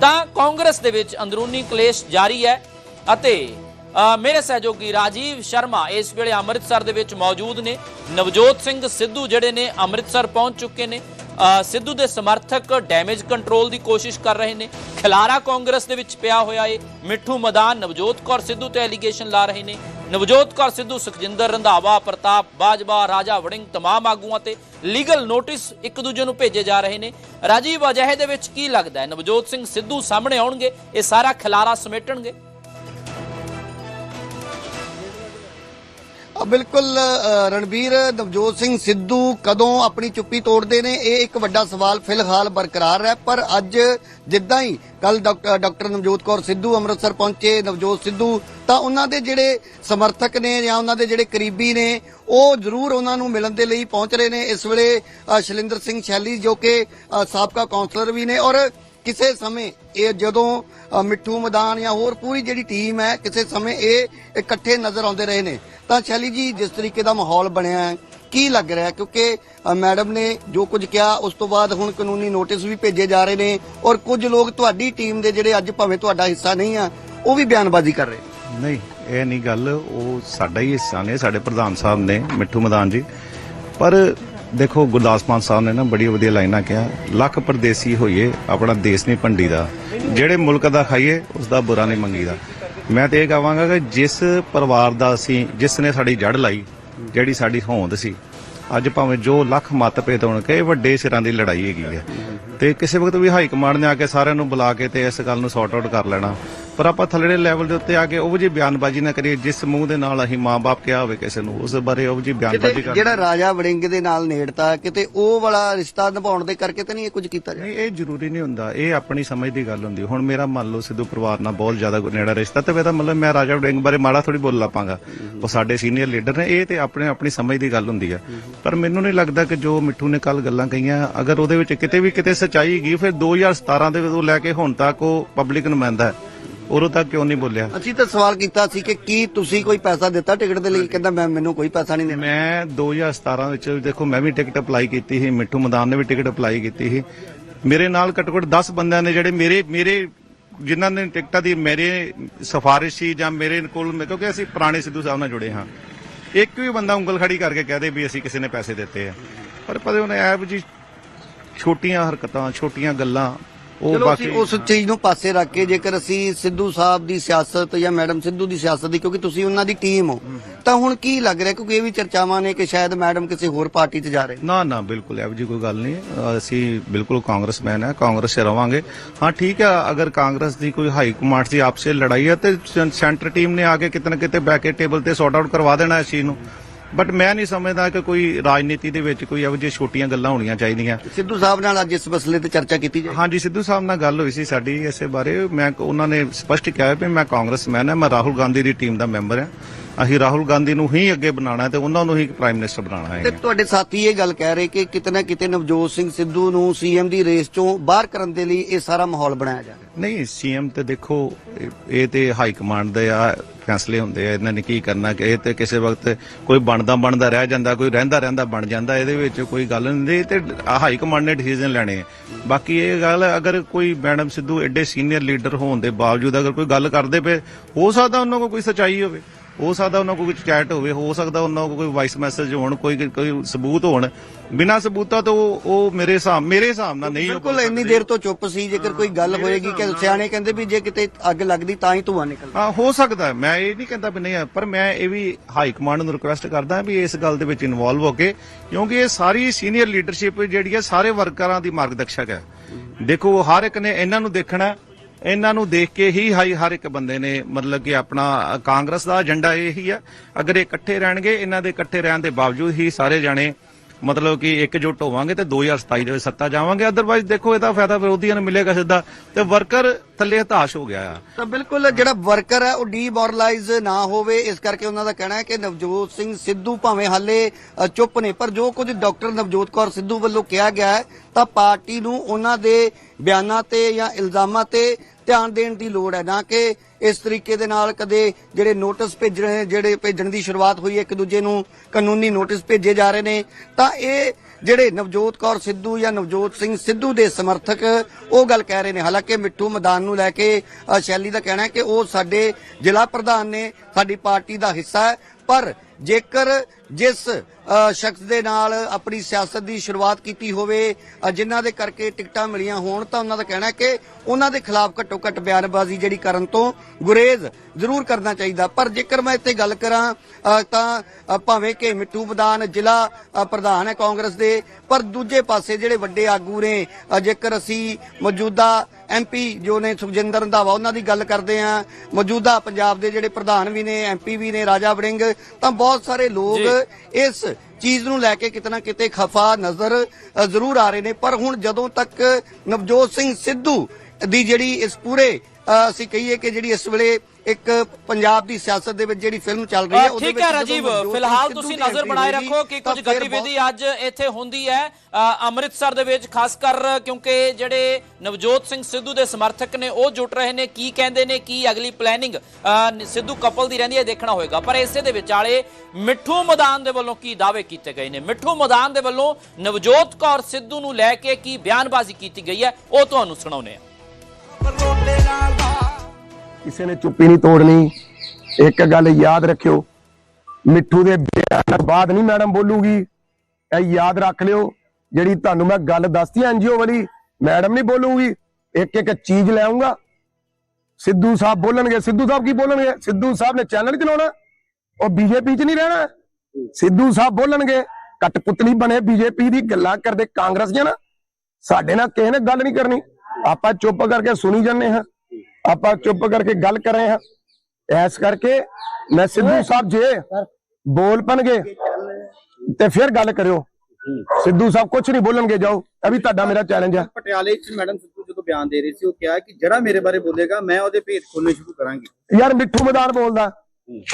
ਤਾਂ ਕਾਂਗਰਸ ਦੇ ਵਿੱਚ ਅੰਦਰੂਨੀ ਕਲੇਸ਼ ਜਾਰੀ ਹੈ ਅਤੇ ਮੇਰੇ ਸਹਿਯੋਗੀ ਰਾਜੀਵ ਸ਼ਰਮਾ ਇਸ ਵੇਲੇ ਅੰਮ੍ਰਿਤਸਰ ਦੇ ਵਿੱਚ ਮੌਜੂਦ ਨੇ। ਨਵਜੋਤ ਸਿੰਘ ਸਿੱਧੂ ਜਿਹੜੇ ਨੇ ਅੰਮ੍ਰਿਤਸਰ ਪਹੁੰਚ ਚੁੱਕੇ ਨੇ। ਸਿੱਧੂ ਦੇ ਸਮਰਥਕ ਡੈਮੇਜ ਕੰਟਰੋਲ ਦੀ ਕੋਸ਼ਿਸ਼ ਕਰ ਰਹੇ ਨੇ। ਖਿਲਾਰਾ ਕਾਂਗਰਸ ਦੇ ਵਿੱਚ ਪਿਆ ਹੋਇਆ ਏ, ਮਿੱਠੂ ਮਦਾਨ, ਨਵਜੋਤ ਕੌਰ ਸਿੱਧੂ ਤੇ ਐਲੀਗੇਸ਼ਨ ਲਾ ਰਹੇ ਨੇ। ਨਵਜੋਤ ਕੌਰ ਸਿੱਧੂ, ਸੁਖਜਿੰਦਰ ਰੰਧਾਵਾ, ਪ੍ਰਤਾਪ ਬਾਜਵਾ, ਰਾਜਾ ਵੜਿੰਗ ਤਮਾਮ ਆਗੂਆਂ ਤੇ ਲੀਗਲ ਨੋਟਿਸ ਇੱਕ ਦੂਜੇ ਨੂੰ ਭੇਜੇ ਜਾ ਰਹੇ ਨੇ। ਰਾਜੀਵ, ਅਜਿਹੇ ਦੇ ਵਿੱਚ ਕੀ ਲੱਗਦਾ ਹੈ? ਨਵਜੋਤ ਸਿੰਘ ਸਿੱਧੂ ਸਾਹਮਣੇ ਆਉਣਗੇ, ਇਹ ਸਾਰਾ ਖਿਲਾਰਾ ਸਮੇਟਣਗੇ। ਬਿਲਕੁਲ ਅ, ਰਣਬੀਰ ਨਵਜੋਤ ਸਿੰਘ ਸਿੱਧੂ ਕਦੋਂ ਆਪਣੀ ਚੁੱਪੀ ਤੋੜਦੇ ਨੇ? ਇਹ ਇੱਕ ਵੱਡਾ ਸਵਾਲ ਫਿਲਹਾਲ ਬਰਕਰਾਰ ਹੈ ਪਰ ਅੱਜ ਜਿੱਦਾਂ ਹੀ ਕੱਲ ਡਾਕਟਰ ਨਵਜੋਤ ਕੌਰ ਸਿੱਧੂ ਅੰਮ੍ਰਿਤਸਰ ਪਹੁੰਚੇ ਨਵਜੋਤ ਸਿੱਧੂ ਤਾਂ ਉਹਨਾਂ ਦੇ ਜਿਹੜੇ ਸਮਰਥਕ ਨੇ ਜਾਂ ਉਹਨਾਂ ਦੇ ਜਿਹੜੇ ਕਰੀਬੀ ਨੇ ਉਹ ਜ਼ਰੂਰ ਉਹਨਾਂ ਨੂੰ ਮਿਲਣ ਦੇ ਲਈ ਪਹੁੰਚ ਰਹੇ ਨੇ। ਇਸ ਵੇਲੇ ਅ, ਸ਼ੈਲਿੰਦਰ ਸਿੰਘ ਸ਼ੈਲੀ ਜੋ ਕਿ ਸਾਬਕਾ ਕਾਉਂਸਲਰ ਵੀ ਨੇ ਔਰ ਕਿਸੇ ਸਮੇਂ ਇਹ ਜਦੋਂ ਮਿੱਠੂ ਮੈਦਾਨ ਜਾਂ ਹੋਰ ਪੂਰੀ ਜਿਹੜੀ ਟੀਮ ਹੈ ਕਿਸੇ ਸਮੇਂ ਇਹ ਇਕੱਠੇ ਨਜ਼ਰ ਆਉਂਦੇ ਰਹੇ ਨੇ। ਤਾਂ ਸ਼ੈਲੀ ਜੀ, ਜਿਸ ਤਰੀਕੇ ਦਾ ਮਾਹੌਲ ਬਣਿਆ ਹੈ, ਕੀ ਲੱਗ ਰਿਹਾ ਕਿਉਂਕਿ ਮੈਡਮ ਨੇ ਜੋ ਕੁਝ ਕਿਹਾ, ਉਸ ਤੋਂ ਬਾਅਦ ਹੁਣ ਕਾਨੂੰਨੀ ਨੋਟਿਸ ਵੀ ਭੇਜੇ ਜਾ ਰਹੇ ਨੇ ਔਰ ਕੁਝ ਲੋਕ ਤੁਹਾਡੀ ਟੀਮ ਦੇ ਜਿਹੜੇ ਅੱਜ ਭਾਵੇਂ ਤੁਹਾਡਾ ਹਿੱਸਾ ਨਹੀਂ ਆ, ਉਹ ਵੀ ਬਿਆਨਬਾਜ਼ੀ ਕਰ ਰਹੇ ਨਹੀਂ, ਇਹ ਨਹੀਂ ਗੱਲ, ਉਹ ਸਾਡਾ ਹੀ ਹਿੱਸਾ ਨੇ, ਸਾਡੇ ਪ੍ਰਧਾਨ ਸਾਹਿਬ ਨੇ, ਮਿੱਠੂ ਮਦਾਨ ਜੀ। ਪਰ ਦੇਖੋ, ਗੁਰਦਾਸ ਮਾਨ ਸਾਹਿਬ ਨੇ ਨਾ ਬੜੀ ਵਧੀਆ ਲਾਈਨਾਂ ਕਿਹਾ, ਲੱਖ ਪਰਦੇਸੀ ਹੋਈਏ, ਆਪਣਾ ਦੇਸ਼ ਨਹੀਂ ਭੰਡੀਦਾ। ਜਿਹੜੇ ਮੁਲਕ ਦਾ ਖਾਈਏ ਉਸ ਦਾ ਬੁਰਾ ਨਹੀਂ ਮੰਗੀਦਾ। ਮੈਂ ਤੇ ਇਹ ਕਹਾਂਗਾ ਕਿ ਜਿਸ ਪਰਿਵਾਰ ਦਾ ਅਸੀਂ ਜਿਸ ਨੇ ਸਾਡੀ ਜੜ ਲਾਈ, ਜਿਹੜੀ ਸਾਡੀ ਹੋਂਦ ਸੀ, ਅੱਜ ਭਾਵੇਂ ਜੋ ਲੱਖ ਮਤਭੇਦ ਹੋਣ ਕੇ ਵੱਡੇ ਸਿਰਾਂ ਦੀ ਲੜਾਈ ਹੈਗੀ ਹੈ। ਤੇ ਕਿਸੇ ਵਕਤ ਵੀ ਹਾਈ ਕਮਾਂਡ ਨੇ ਆ ਕੇ ਸਾਰਿਆਂ ਨੂੰ ਬੁਲਾ ਕੇ ਤੇ ਇਸ ਗੱਲ ਨੂੰ ਸੌਟ ਆਊਟ ਕਰ ਲੈਣਾ ਪਰ ਆਪਾਂ ਥੱਲੜੇ ਲੈਵਲ ਦੇ ਉੱਤੇ ਆ ਕੇ ਉਹ ਜੀ ਬਿਆਨਬਾਜ਼ੀ ਨਾ ਕਰੀਏ ਜਿਸ ਮੂੰਹ ਦੇ ਨਾਲ ਅਸੀਂ ਮਾਂ-ਬਾਪ ਕਿਹਾ ਹੋਵੇ ਕਿਸੇ ਨੂੰ ਉਸ ਬਾਰੇ ਉਹ ਜੀ ਬਿਆਨਬਾਜ਼ੀ ਕਿਤੇ ਕਰ ਜਿਹੜਾ ਰਾਜਾ ਵੜਿੰਗ ਦੇ ਨਾਲ ਨੇੜਤਾ ਕਿਤੇ ਉਹ ਵਾਲਾ ਰਿਸ਼ਤਾ ਨਿਭਾਉਣ ਦੇ ਕਰਕੇ ਤਾਂ ਨਹੀਂ ਇਹ ਕੁਝ ਕੀਤਾ ਜਾ ਨਹੀਂ ਇਹ ਜ਼ਰੂਰੀ ਨਹੀਂ ਹੁੰਦਾ। ਇਹ ਆਪਣੀ ਸਮਝ ਦੀ ਗੱਲ ਹੁੰਦੀ। ਹੁਣ ਮੇਰਾ ਮੰਨ ਲਓ ਸਿੱਧੂ ਪਰਿਵਾਰ ਨਾਲ ਬਹੁਤ ਜ਼ਿਆਦਾ ਨੇੜਾ ਰਿਸ਼ਤਾ ਤੇ ਇਹਦਾ ਮਤਲਬ ਮੈਂ ਰਾਜਾ ਵੜਿੰਗ ਬਾਰੇ ਮਾੜਾ ਥੋੜੀ ਬੋਲ ਲਾਪਾਂਗਾ। ਉਹ ਸਾਡੇ ਸੀਨੀਅਰ ਲੀਡਰ ਨੇ ਇਹ ਤੇ ਆਪਣੇ ਆਪਣੀ ਸਮਝ ਦੀ ਗੱਲ ਹੁੰਦੀ ਆ। ਪਰ ਮੈਨੂੰ ਨਹੀਂ ਲੱਗਦਾ ਕਿ ਜੋ ਮਿੱਠੂ ਨੇ ਕੱਲ ਗੱਲਾਂ ਕਹੀਆਂ ਅਗਰ ਉਹਦੇ ਵਿੱਚ ਕਿਤੇ ਵੀ ਕਿਤੇ ਸੱਚਾਈ ਹੈਗੀ ਫਿਰ 2017 ਦੇ ਤੋਂ ਲੈ ਕੇ ਹੁਣ ਤੱਕ ਉਹ ਪਬਲਿਕ ਨੁਮਾਇੰਦਾ ਹੈ। ਉਦੋਂ ਤੱਕ ਕਿਉਂ ਨਹੀਂ ਬੋਲਿਆ? ਅਸੀਂ ਤਾਂ ਸਵਾਲ ਕੀਤਾ ਸੀ ਕਿ ਕੀ ਤੁਸੀਂ ਕੋਈ ਪੈਸਾ ਦਿੱਤਾ ਟਿਕਟ ਦੇ ਲਈ? ਕਹਿੰਦਾ ਮੈਂ ਮੈਨੂੰ ਕੋਈ ਪੈਸਾ ਨਹੀਂ ਦੇਣਾ। ਮੈਂ 2017 ਵਿੱਚ ਦੇਖੋ ਮੈਂ ਵੀ ਟਿਕਟ ਅਪਲਾਈ ਕੀਤੀ ਸੀ ਮਿੱਠੂ ਮਦਾਨ ਨੇ ਵੀ ਟਿਕਟ ਅਪਲਾਈ ਕੀਤੀ ਸੀ। ਮੇਰੇ ਨਾਲ ਘੱਟੋ ਘੱਟ 10 ਬੰਦਿਆਂ ਨੇ ਜਿਹੜੇ ਮੇਰੇ ਮੇਰੇ ਜਿਨ੍ਹਾਂ ਨੇ ਟਿਕਟਾਂ ਦੀ ਮੇਰੇ ਸਿਫਾਰਿਸ਼ ਸੀ ਜਾਂ ਮੇਰੇ ਕੋਲ ਮੈਂ- ਕਿਉਂਕਿ ਅਸੀਂ ਪੁਰਾਣੇ ਸਿੱਧੂ ਸਾਹਿਬ ਨਾਲ ਜੁੜੇ ਹਾਂ। ਇੱਕ ਵੀ ਬੰਦਾ ਉਂਗਲ ਖੜੀ ਕਰਕੇ ਕਹਦੇ ਵੀ ਅਸੀਂ ਕਿਸੇ ਨੇ ਪੈਸੇ ਦਿੱਤੇ ਆ। ਪਰ ਪਤਾ ਉਹਨੇ ਐਬ ਜੀ ਛੋਟੀਆਂ ਹਰਕਤਾਂ ਛੋਟੀਆਂ ਗੱਲਾਂ ਚਲੋ ਅਸੀਂ ਬਾਕੀ ਉਸ ਚੀਜ਼ ਨੂੰ ਪਾਸੇ ਰੱਖ ਕੇ ਜੇਕਰ ਅਸੀਂ ਸਿੱਧੂ ਸਾਹਿਬ ਦੀ ਸਿਆਸਤ ਜਾਂ ਮੈਡਮ ਸਿੱਧੂ ਦੀ ਸਿਆਸਤ ਦੀ ਕਿਉਂਕਿ ਤੁਸੀਂ ਉਹਨਾਂ ਦੀ ਟੀਮ ਹੋ ਤਾਂ ਹੁਣ ਕੀ ਲੱਗ ਰਿਹਾ? ਕਿਉਂਕਿ ਇਹ ਵੀ ਚਰਚਾਵਾਂ ਨੇ ਕਿ ਸ਼ਾਇਦ ਮੈਡਮ ਕਿਸੇ ਹੋਰ ਪਾਰਟੀ 'ਚ ਜਾ ਰਹੇ ਨਾ। ਨਾ ਬਿਲਕੁਲ ਇਹੋ ਜੀ ਕੋਈ ਗੱਲ ਨਹੀਂ। ਅਸੀਂ ਬਿਲਕੁਲ ਕਾਂਗਰਸਮੈਨ ਹੈ ਕਾਂਗਰਸ 'ਚ ਰਵਾਂਗੇ। ਹਾਂ ਠੀਕ ਹੈ ਅਗਰ ਕਾਂਗਰਸ ਦੀ ਕੋਈ ਹਾਈ ਕਮਾਂਡ ਦੀ ਆਪਸੇ ਲੜਾਈ ਹੈ ਤੇ ਸੈਂਟਰ ਟੀਮ ਨੇ ਆ ਕੇ ਕਿਤੇ ਨਾ ਕਿਤੇ ਬੈਕ ਟੇਬਲ ਤੇ ਸੌਟ ਆਊਟ ਕਰਵਾ ਦੇਣਾ ਇਸ ਚੀਜ਼ ਨੂੰ। ਬਟ ਮੈਂ ਨਹੀਂ ਸਮਝਦਾ ਕਿ ਕੋਈ ਰਾਜਨੀਤੀ ਦੇ ਵਿੱਚ ਕੋਈ ਇਹੋ ਜਿਹੀ ਛੋਟੀਆਂ ਗੱਲਾਂ ਹੋਣੀਆਂ ਚਾਹੀਦੀਆਂ। ਸਿੱਧੂ ਸਾਹਿਬ ਨਾਲ ਅੱਜ ਇਸ ਮਸਲੇ ਤੇ ਚਰਚਾ ਕੀਤੀ ਜਾਏ ਹਾਂਜੀ ਸਿੱਧੂ ਸਾਹਿਬ ਨਾਲ ਗੱਲ ਹੋਈ ਸੀ ਸਾਡੀ ਇਸੇ ਬਾਰੇ। ਮੈਂ ਉਹਨਾਂ ਨੇ ਸਪਸ਼ਟ ਕਿਹਾ ਵੀ ਮੈਂ ਕਾਂਗਰਸਮੈਨ ਹਾਂ ਮੈਂ ਰਾਹੁਲ ਗਾਂਧੀ ਦੀ ਟੀਮ ਦਾ ਮੈਂਬਰ ਹਾਂ। ਅਸੀਂ ਰਾਹੁਲ ਗਾਂਧੀ ਨੂੰ ਹੀ ਅੱਗੇ ਬਣਾਉਣਾ ਤੇ ਉਹਨਾਂ ਨੂੰ ਹੀ ਪ੍ਰਾਈਮ ਮਿਨਿਸਟਰ ਬਣਾਉਣਾ ਹੈ। ਤੇ ਤੁਹਾਡੇ ਸਾਥੀ ਇਹ ਗੱਲ ਕਹਿ ਰਹੇ ਕਿ ਕਿਤੇ ਨਾ ਕਿਤੇ ਨਵਜੋਤ ਸਿੰਘ ਸਿੱਧੂ ਨੂੰ ਸੀਐਮ ਦੀ ਰੇਸ ਚੋਂ ਬਾਹਰ ਕਰਨ ਦੇ ਲਈ ਇਹ ਸਾਰਾ ਮਾਹੌਲ ਬਣਾਇਆ ਜਾ ਰਿਹਾ ਨਹੀਂ ਸੀਐਮ ਤੇ ਦੇਖੋ ਇਹ- ਤੇ ਹਾਈ ਕਮਾਂਡ ਦੇ ਆ ਫੈਸਲੇ ਹੁੰਦੇ ਆ ਇਹਨਾਂ ਨੇ ਕੀ ਕਰਨਾ ਕਿ ਇਹ ਤੇ ਕਿਸੇ ਵਕਤ ਕੋਈ ਬਣਦਾ ਬਣਦਾ ਰਹਿ ਜਾਂਦਾ ਕੋਈ ਰਹਿੰਦਾ ਰਹਿੰਦਾ ਬਣ ਜਾਂਦਾ ਇਹਦੇ ਵਿੱਚ ਕੋਈ ਗੱਲ ਨਹੀਂ ਇਹ ਤੇ ਹਾਈ ਕਮਾਂਡ ਨੇ ਡਿਸੀਜਨ ਲੈਣੇ ਆ। ਬਾਕੀ ਇਹ ਗੱਲ ਅਗਰ ਕੋਈ ਮੈਡਮ ਸਿੱਧੂ ਐਡੇ ਸੀਨੀਅਰ ਲੀਡਰ ਹੋਣ ਦੇ ਬਾਵਜੂਦ ਅਗਰ ਕੋਈ ਗੱਲ ਕਰਦੇ ਪਏ ਹੋ ਸਕਦਾ ਉਹਨਾਂ ਕੋਲ ਕੋਈ ਸਚਾਈ ਹੋਵੇ। ਹੋ ਸਕਦਾ ਉਹਨਾਂ ਕੋਲ ਕੋਈ ਚੈਟ ਹੋਵੇ ਹੋ ਸਕਦਾ ਉਹਨਾਂ ਕੋਲ ਕੋਈ ਵਾਇਸ ਮੈਸੇਜ ਹੋਣ ਕੋਈ ਕੋਈ ਸਬੂਤ ਹੋਣ ਬਿਨਾਂ ਸਬੂਤਾਂ ਤੋਂ ਉਹ- ਉਹ ਮੇਰੇ ਹਿਸਾਬ ਮੇਰੇ ਹਿਸਾਬ ਨਾਲ ਨਹੀਂ ਬਿਲਕੁਲ ਇੰਨੀ ਦੇਰ ਤੋਂ ਚੁੱਪ ਸੀ ਜੇਕਰ ਕੋਈ ਗੱਲ ਹੋਏਗੀ ਕਿ ਸਿਆਣੇ ਕਹਿੰਦੇ ਵੀ ਜੇ ਕਿਤੇ ਅੱਗ ਲੱਗਦੀ ਤਾਂ ਹੀ ਧੂਆਂ ਨਿਕਲਦਾ ਹਾਂ ਹੋ ਸਕਦਾ। ਮੈਂ ਇਹ ਨਹੀਂ ਕਹਿੰਦਾ ਵੀ ਨਹੀਂ ਪਰ ਮੈਂ ਇਹ ਵੀ ਹਾਈ ਕਮਾਂਡ ਨੂੰ ਰਿਕੁਐਸਟ ਕਰਦਾ ਵੀ ਇਸ ਗੱਲ ਦੇ ਵਿੱਚ ਇਨਵੋਲਵ ਹੋ ਕੇ ਕਿਉਂਕਿ ਇਹ ਸਾਰੀ ਸੀਨੀਅਰ ਲੀਡਰਸ਼ਿਪ ਜਿਹੜੀ ਹੈ ਸਾਰੇ ਵਰਕਰਾਂ ਦੀ ਮਾਰਗਦਰਸ਼ਕ ਹੈ ਦੇਖੋ ਹਰ ਇੱਕ ਨੇ ਇਹਨਾਂ ਨੂੰ ਦੇਖਣਾ। ਇਹਨਾਂ ਨੂੰ ਦੇਖ ਕੇ ਹੀ ਹਾਈ ਹਰ ਇੱਕ ਬੰਦੇ ਨੇ ਮਤਲਬ ਕਿ ਆਪਣਾ ਕਾਂਗਰਸ ਦਾ ਏਜੰਡਾ ਇਹ ਹੀ ਅਗਰ ਇਹ ਇਕੱਠੇ ਰਹਿਣਗੇ, ਇਹਨਾਂ ਦੇ ਇਕੱਠੇ ਰਹਿਣ ਦੇ ਬਾਵਜੂਦ ਹੀ ਸਾਰੇ ਜਾਣੇ ਮਤਲਬ ਕਿ ਇਕਜੁੱਟ ਹੋਵਾਂਗੇ ਤੇ 2027 ਦੇ ਵਿੱਚ ਸੱਤਾ ਜਾਵਾਂਗੇ। ਅਦਰਵਾਈਜ਼ ਦੇਖੋ ਇਹਦਾ ਫਾਇਦਾ ਵਿਰੋਧੀਆਂ ਨੂੰ ਮਿਲੇਗਾ ਸਿੱਧਾ। ਤੇ ਵਰਕਰ ਥੱਲੇ ਹਤਾਸ਼ ਹੋ ਗਿਆ ਆ। ਤਾਂ ਬਿਲਕੁਲ ਜਿਹੜਾ ਵਰਕਰ ਹੈ ਉਹ ਡੀਮੋਰਲਾਈਜ਼ ਨਾ ਹੋਵੇ, ਇਸ ਕਰਕੇ ਉਹਨਾਂ ਦਾ ਕਹਿਣਾ ਹੈ ਕਿ ਨਵਜੋਤ ਸਿੰਘ ਸਿੱਧੂ ਭਾਵੇਂ ਹਾਲੇ ਚੁੱਪ ਨੇ, ਪਰ ਜੋ ਕੁਝ ਡਾਕਟਰ ਨਵਜੋਤ ਕੌਰ ਸਿੱਧੂ ਵੱਲੋਂ ਕਿਹਾ ਗਿਆ ਹੈ, ਤਾਂ ਪਾਰਟੀ ਨੂੰ ਉਹਨਾਂ ਦੇ ਬਿਆਨਾਂ ਤੇ ਜਾਂ ਇਲਜ਼ਾਮਾਂ ਤੇ ਧਿਆਨ ਦੇਣ ਦੀ ਲੋੜ ਹੈ, ਨਾ ਕਿ ਇਸ ਤਰੀਕੇ ਦੇ ਨਾਲ ਕਦੇ ਜਿਹੜੇ ਨੋਟਿਸ ਭੇਜ ਰਹੇ ਜਿਹੜੇ ਭੇਜਣ ਦੀ ਸ਼ੁਰੂਆਤ ਹੋਈ ਹੈ ਇੱਕ ਦੂਜੇ ਨੂੰ ਕਾਨੂੰਨੀ ਨੋਟਿਸ ਭੇਜੇ ਜਾ ਰਹੇ ਨੇ, ਤਾਂ ਇਹ ਜਿਹੜੇ ਨਵਜੋਤ ਕੌਰ ਸਿੱਧੂ ਜਾਂ ਨਵਜੋਤ ਸਿੰਘ ਸਿੱਧੂ ਦੇ ਸਮਰਥਕ ਉਹ ਗੱਲ ਕਹਿ ਰਹੇ ਨੇ। ਹਾਲਾਂਕਿ ਮਿੱਠੂ ਮੈਦਾਨ ਨੂੰ ਲੈ ਕੇ ਸ਼ੈਲੀ ਦਾ ਕਹਿਣਾ ਹੈ ਕਿ ਉਹ ਸਾਡੇ ਜ਼ਿਲ੍ਹਾ ਪ੍ਰਧਾਨ ਨੇ, ਸਾਡੀ ਪਾਰਟੀ ਦਾ ਹਿੱਸਾ ਹੈ, ਪਰ ਜੇਕਰ ਜਿਸ ਸ਼ਖਸ ਦੇ ਨਾਲ ਆਪਣੀ ਸਿਆਸਤ ਦੀ ਸ਼ੁਰੂਆਤ ਕੀਤੀ ਹੋਵੇ ਜਿਨ੍ਹਾਂ ਦੇ ਕਰਕੇ ਟਿਕਟਾਂ ਮਿਲੀਆਂ ਹੋਣ ਤਾਂ ਉਹਨਾਂ ਦਾ ਕਹਿਣਾ ਹੈ ਕਿ ਉਹਨਾਂ ਦੇ ਖਿਲਾਫ ਘੱਟੋ ਘੱਟ ਬਿਆਨਬਾਜ਼ੀ ਜਿਹੜੀ ਕਰਨ ਤੋਂ ਗੁਰੇਜ਼ ਜ਼ਰੂਰ ਕਰਨਾ ਚਾਹੀਦਾ। ਪਰ ਜੇਕਰ ਮੈਂ ਇੱਥੇ ਗੱਲ ਕਰਾਂ ਤਾਂ ਭਾਵੇਂ ਕਿ ਮਿੱਠੂ ਮੈਦਾਨ ਜ਼ਿਲ੍ਹਾ ਪ੍ਰਧਾਨ ਹੈ ਕਾਂਗਰਸ ਦੇ ਪਰ ਦੂਜੇ ਪਾਸੇ ਜਿਹੜੇ ਵੱਡੇ ਆਗੂ ਨੇ ਜੇਕਰ ਅਸੀਂ ਮੌਜੂਦਾ ਐਮਪੀ ਜੋ ਨੇ ਸੁਖਜਿੰਦਰ ਰੰਧਾਵਾ ਉਹਨਾਂ ਦੀ ਗੱਲ ਕਰਦੇ ਆ ਮੌਜੂਦਾ ਪੰਜਾਬ ਦੇ ਜਿਹੜੇ ਪ੍ਰਧਾਨ ਵੀ ਨੇ ਐਮਪੀ ਵੀ ਨੇ ਰਾਜਾ ਵੜਿੰਗ ਤਾਂ ਬਹੁਤ ਸਾਰੇ ਲੋਕ ਇਸ ਚੀਜ਼ ਨੂੰ ਲੈ ਕੇ ਕਿਤਨਾ ਕਿਤੇ ਖਫਾ ਨਜ਼ਰ ਜ਼ਰੂਰ ਆ ਰਹੇ ਨੇ। ਪਰ ਹੁਣ ਜਦੋਂ ਤੱਕ ਨਵਜੋਤ ਸਿੰਘ ਸਿੱਧੂ ਦੀ ਜਿਹੜੀ ਇਸ ਪੂਰੇ ਅ, ਅਸੀਂ ਕਹੀਏ ਕਿ ਜਿਹੜੀ ਇਸ ਵੇਲੇ ਇੱਕ ਪੰਜਾਬ ਦੀ ਸਿਆਸਤ ਦੇ ਵਿੱਚ ਜਿਹੜੀ ਫਿਲਮ ਚੱਲ ਰਹੀ ਹੈ ਉਹਦੇ ਠੀਕ ਵਿੱਚ ਹੈ ਜਦੋਂ ਰਾਜੀਵ ਫਿਲਹਾਲ ਤੁਸੀਂ ਨਜ਼ਰ ਬਣਾਏ ਰੱਖੋ ਕਿ ਕੁਝ ਗਤੀਵਿਧੀ ਅੱਜ ਇੱਥੇ ਹੁੰਦੀ ਹੈ। ਅ, ਅੰਮ੍ਰਿਤਸਰ ਦੇ ਵਿੱਚ ਖਾਸ ਕਰ ਕਿਉਂਕਿ ਜਿਹੜੇ ਨਵਜੋਤ ਸਿੰਘ ਸਿੱਧੂ ਦੇ ਸਮਰਥਕ ਨੇ ਉਹ ਜੁਟ ਰਹੇ ਨੇ ਕੀ ਕਹਿੰਦੇ ਨੇ ਕੀ ਅਗਲੀ ਪਲੈਨਿੰਗ ਸਿੱਧੂ ਕਪਲ ਦੀ ਰਹਿੰਦੀ ਹੈ ਦੇਖਣਾ ਹੋਏਗਾ। ਪਰ ਇਸੇ ਦੇ ਵਿਚਾਲੇ ਮਿੱਠੂ ਮੈਦਾਨ ਦੇ ਵੱਲੋਂ ਕੀ ਦਾਅਵੇ ਕੀਤੇ ਗਏ ਨੇ? ਮਿੱਠੂ ਮੈਦਾਨ ਦੇ ਵੱਲੋਂ ਨਵਜੋਤ ਕੌਰ ਸਿੱਧੂ ਨੂੰ ਲੈ ਕੇ ਕੀ ਬਿਆਨਬਾਜ਼ੀ ਕੀਤੀ ਗਈ ਹੈ ਉਹ ਤੁਹਾਨੂੰ ਸੁਣਾਉਂਦੇ ਹਾਂ। ਕਿਸੇ ਨੇ ਚੁੱਪੀ ਨਹੀਂ ਤੋੜਨੀ। ਇੱਕ ਗੱਲ ਯਾਦ ਰੱਖਿਓ, ਮਿੱਠੂ ਦੇ ਬਿਆਨ ਬਾਅਦ ਨਹੀਂ ਮੈਡਮ ਬੋਲੂਗੀ। ਇਹ ਯਾਦ ਰੱਖ ਲਿਓ, ਜਿਹੜੀ ਤੁਹਾਨੂੰ ਮੈਂ ਗੱਲ ਦੱਸਤੀ ਐਨਜੀਓ ਵਾਲੀ, ਮੈਡਮ ਨਹੀਂ ਬੋਲੂਗੀ। ਇੱਕ ਇੱਕ ਚੀਜ਼ ਲੈ ਆਉਂਗਾ ਸਿੱਧੂ ਸਾਹਿਬ ਬੋਲਣਗੇ। ਸਿੱਧੂ ਸਾਹਿਬ ਕੀ ਬੋਲਣਗੇ? ਸਿੱਧੂ ਸਾਹਿਬ ਨੇ ਚੈਨਲ ਚਲਾਉਣਾ। ਉਹ ਬੀਜੇਪੀ 'ਚ ਨਹੀਂ ਰਹਿਣਾ। ਸਿੱਧੂ ਸਾਹਿਬ ਬੋਲਣਗੇ। ਕਟਪੁਤਲੀ ਬਣੇ ਬੀਜੇਪੀ ਦੀ ਗੱਲਾਂ ਕਰਦੇ ਕਾਂਗਰਸ ਜਨ ਸਾਡੇ ਨਾਲ ਕਿਸੇ ਨੇ ਗੱਲ ਨਹੀਂ ਕਰਨੀ। ਆਪਾਂ ਚੁੱਪ ਕਰਕੇ ਸੁਣੀ ਜਾਂਦੇ ਹਾਂ। ਆਪਾਂ ਚੁੱਪ ਕਰਕੇ ਗੱਲ ਕਰ ਰਹੇ ਹਾਂ। ਐਸ ਕਰਕੇ ਮੈਂ ਸਿੱਧੂ ਸਾਹਿਬ ਜੇ ਬੋਲ ਪਣਗੇ ਤੇ ਫਿਰ ਗੱਲ ਕਰਿਓ। ਸਿੱਧੂ ਸਾਹਿਬ ਕੁਝ ਨਹੀਂ ਬੋਲਣਗੇ ਜਾਓ। ਇਹ ਵੀ ਤੁਹਾਡਾ ਮੇਰਾ ਚੈਲੰਜ ਹੈ ਪਟਿਆਲੇ 'ਚ ਮੈਡਮ ਸਿੱਧੂ ਜਦੋਂ ਬਿਆਨ ਦੇ ਰਹੀ ਸੀ ਉਹ ਕਿਹਾ ਕਿ ਜਿਹੜਾ ਮੇਰੇ ਬਾਰੇ ਬੋਲੇਗਾ ਮੈਂ ਉਹਦੇ ਭੇਤ ਖੋਲਣੇ ਸ਼ੁਰੂ ਕਰਾਂਗੀ। ਯਾਰ ਮਿੱਠੂ ਮੈਦਾਨ ਬੋਲਦਾ।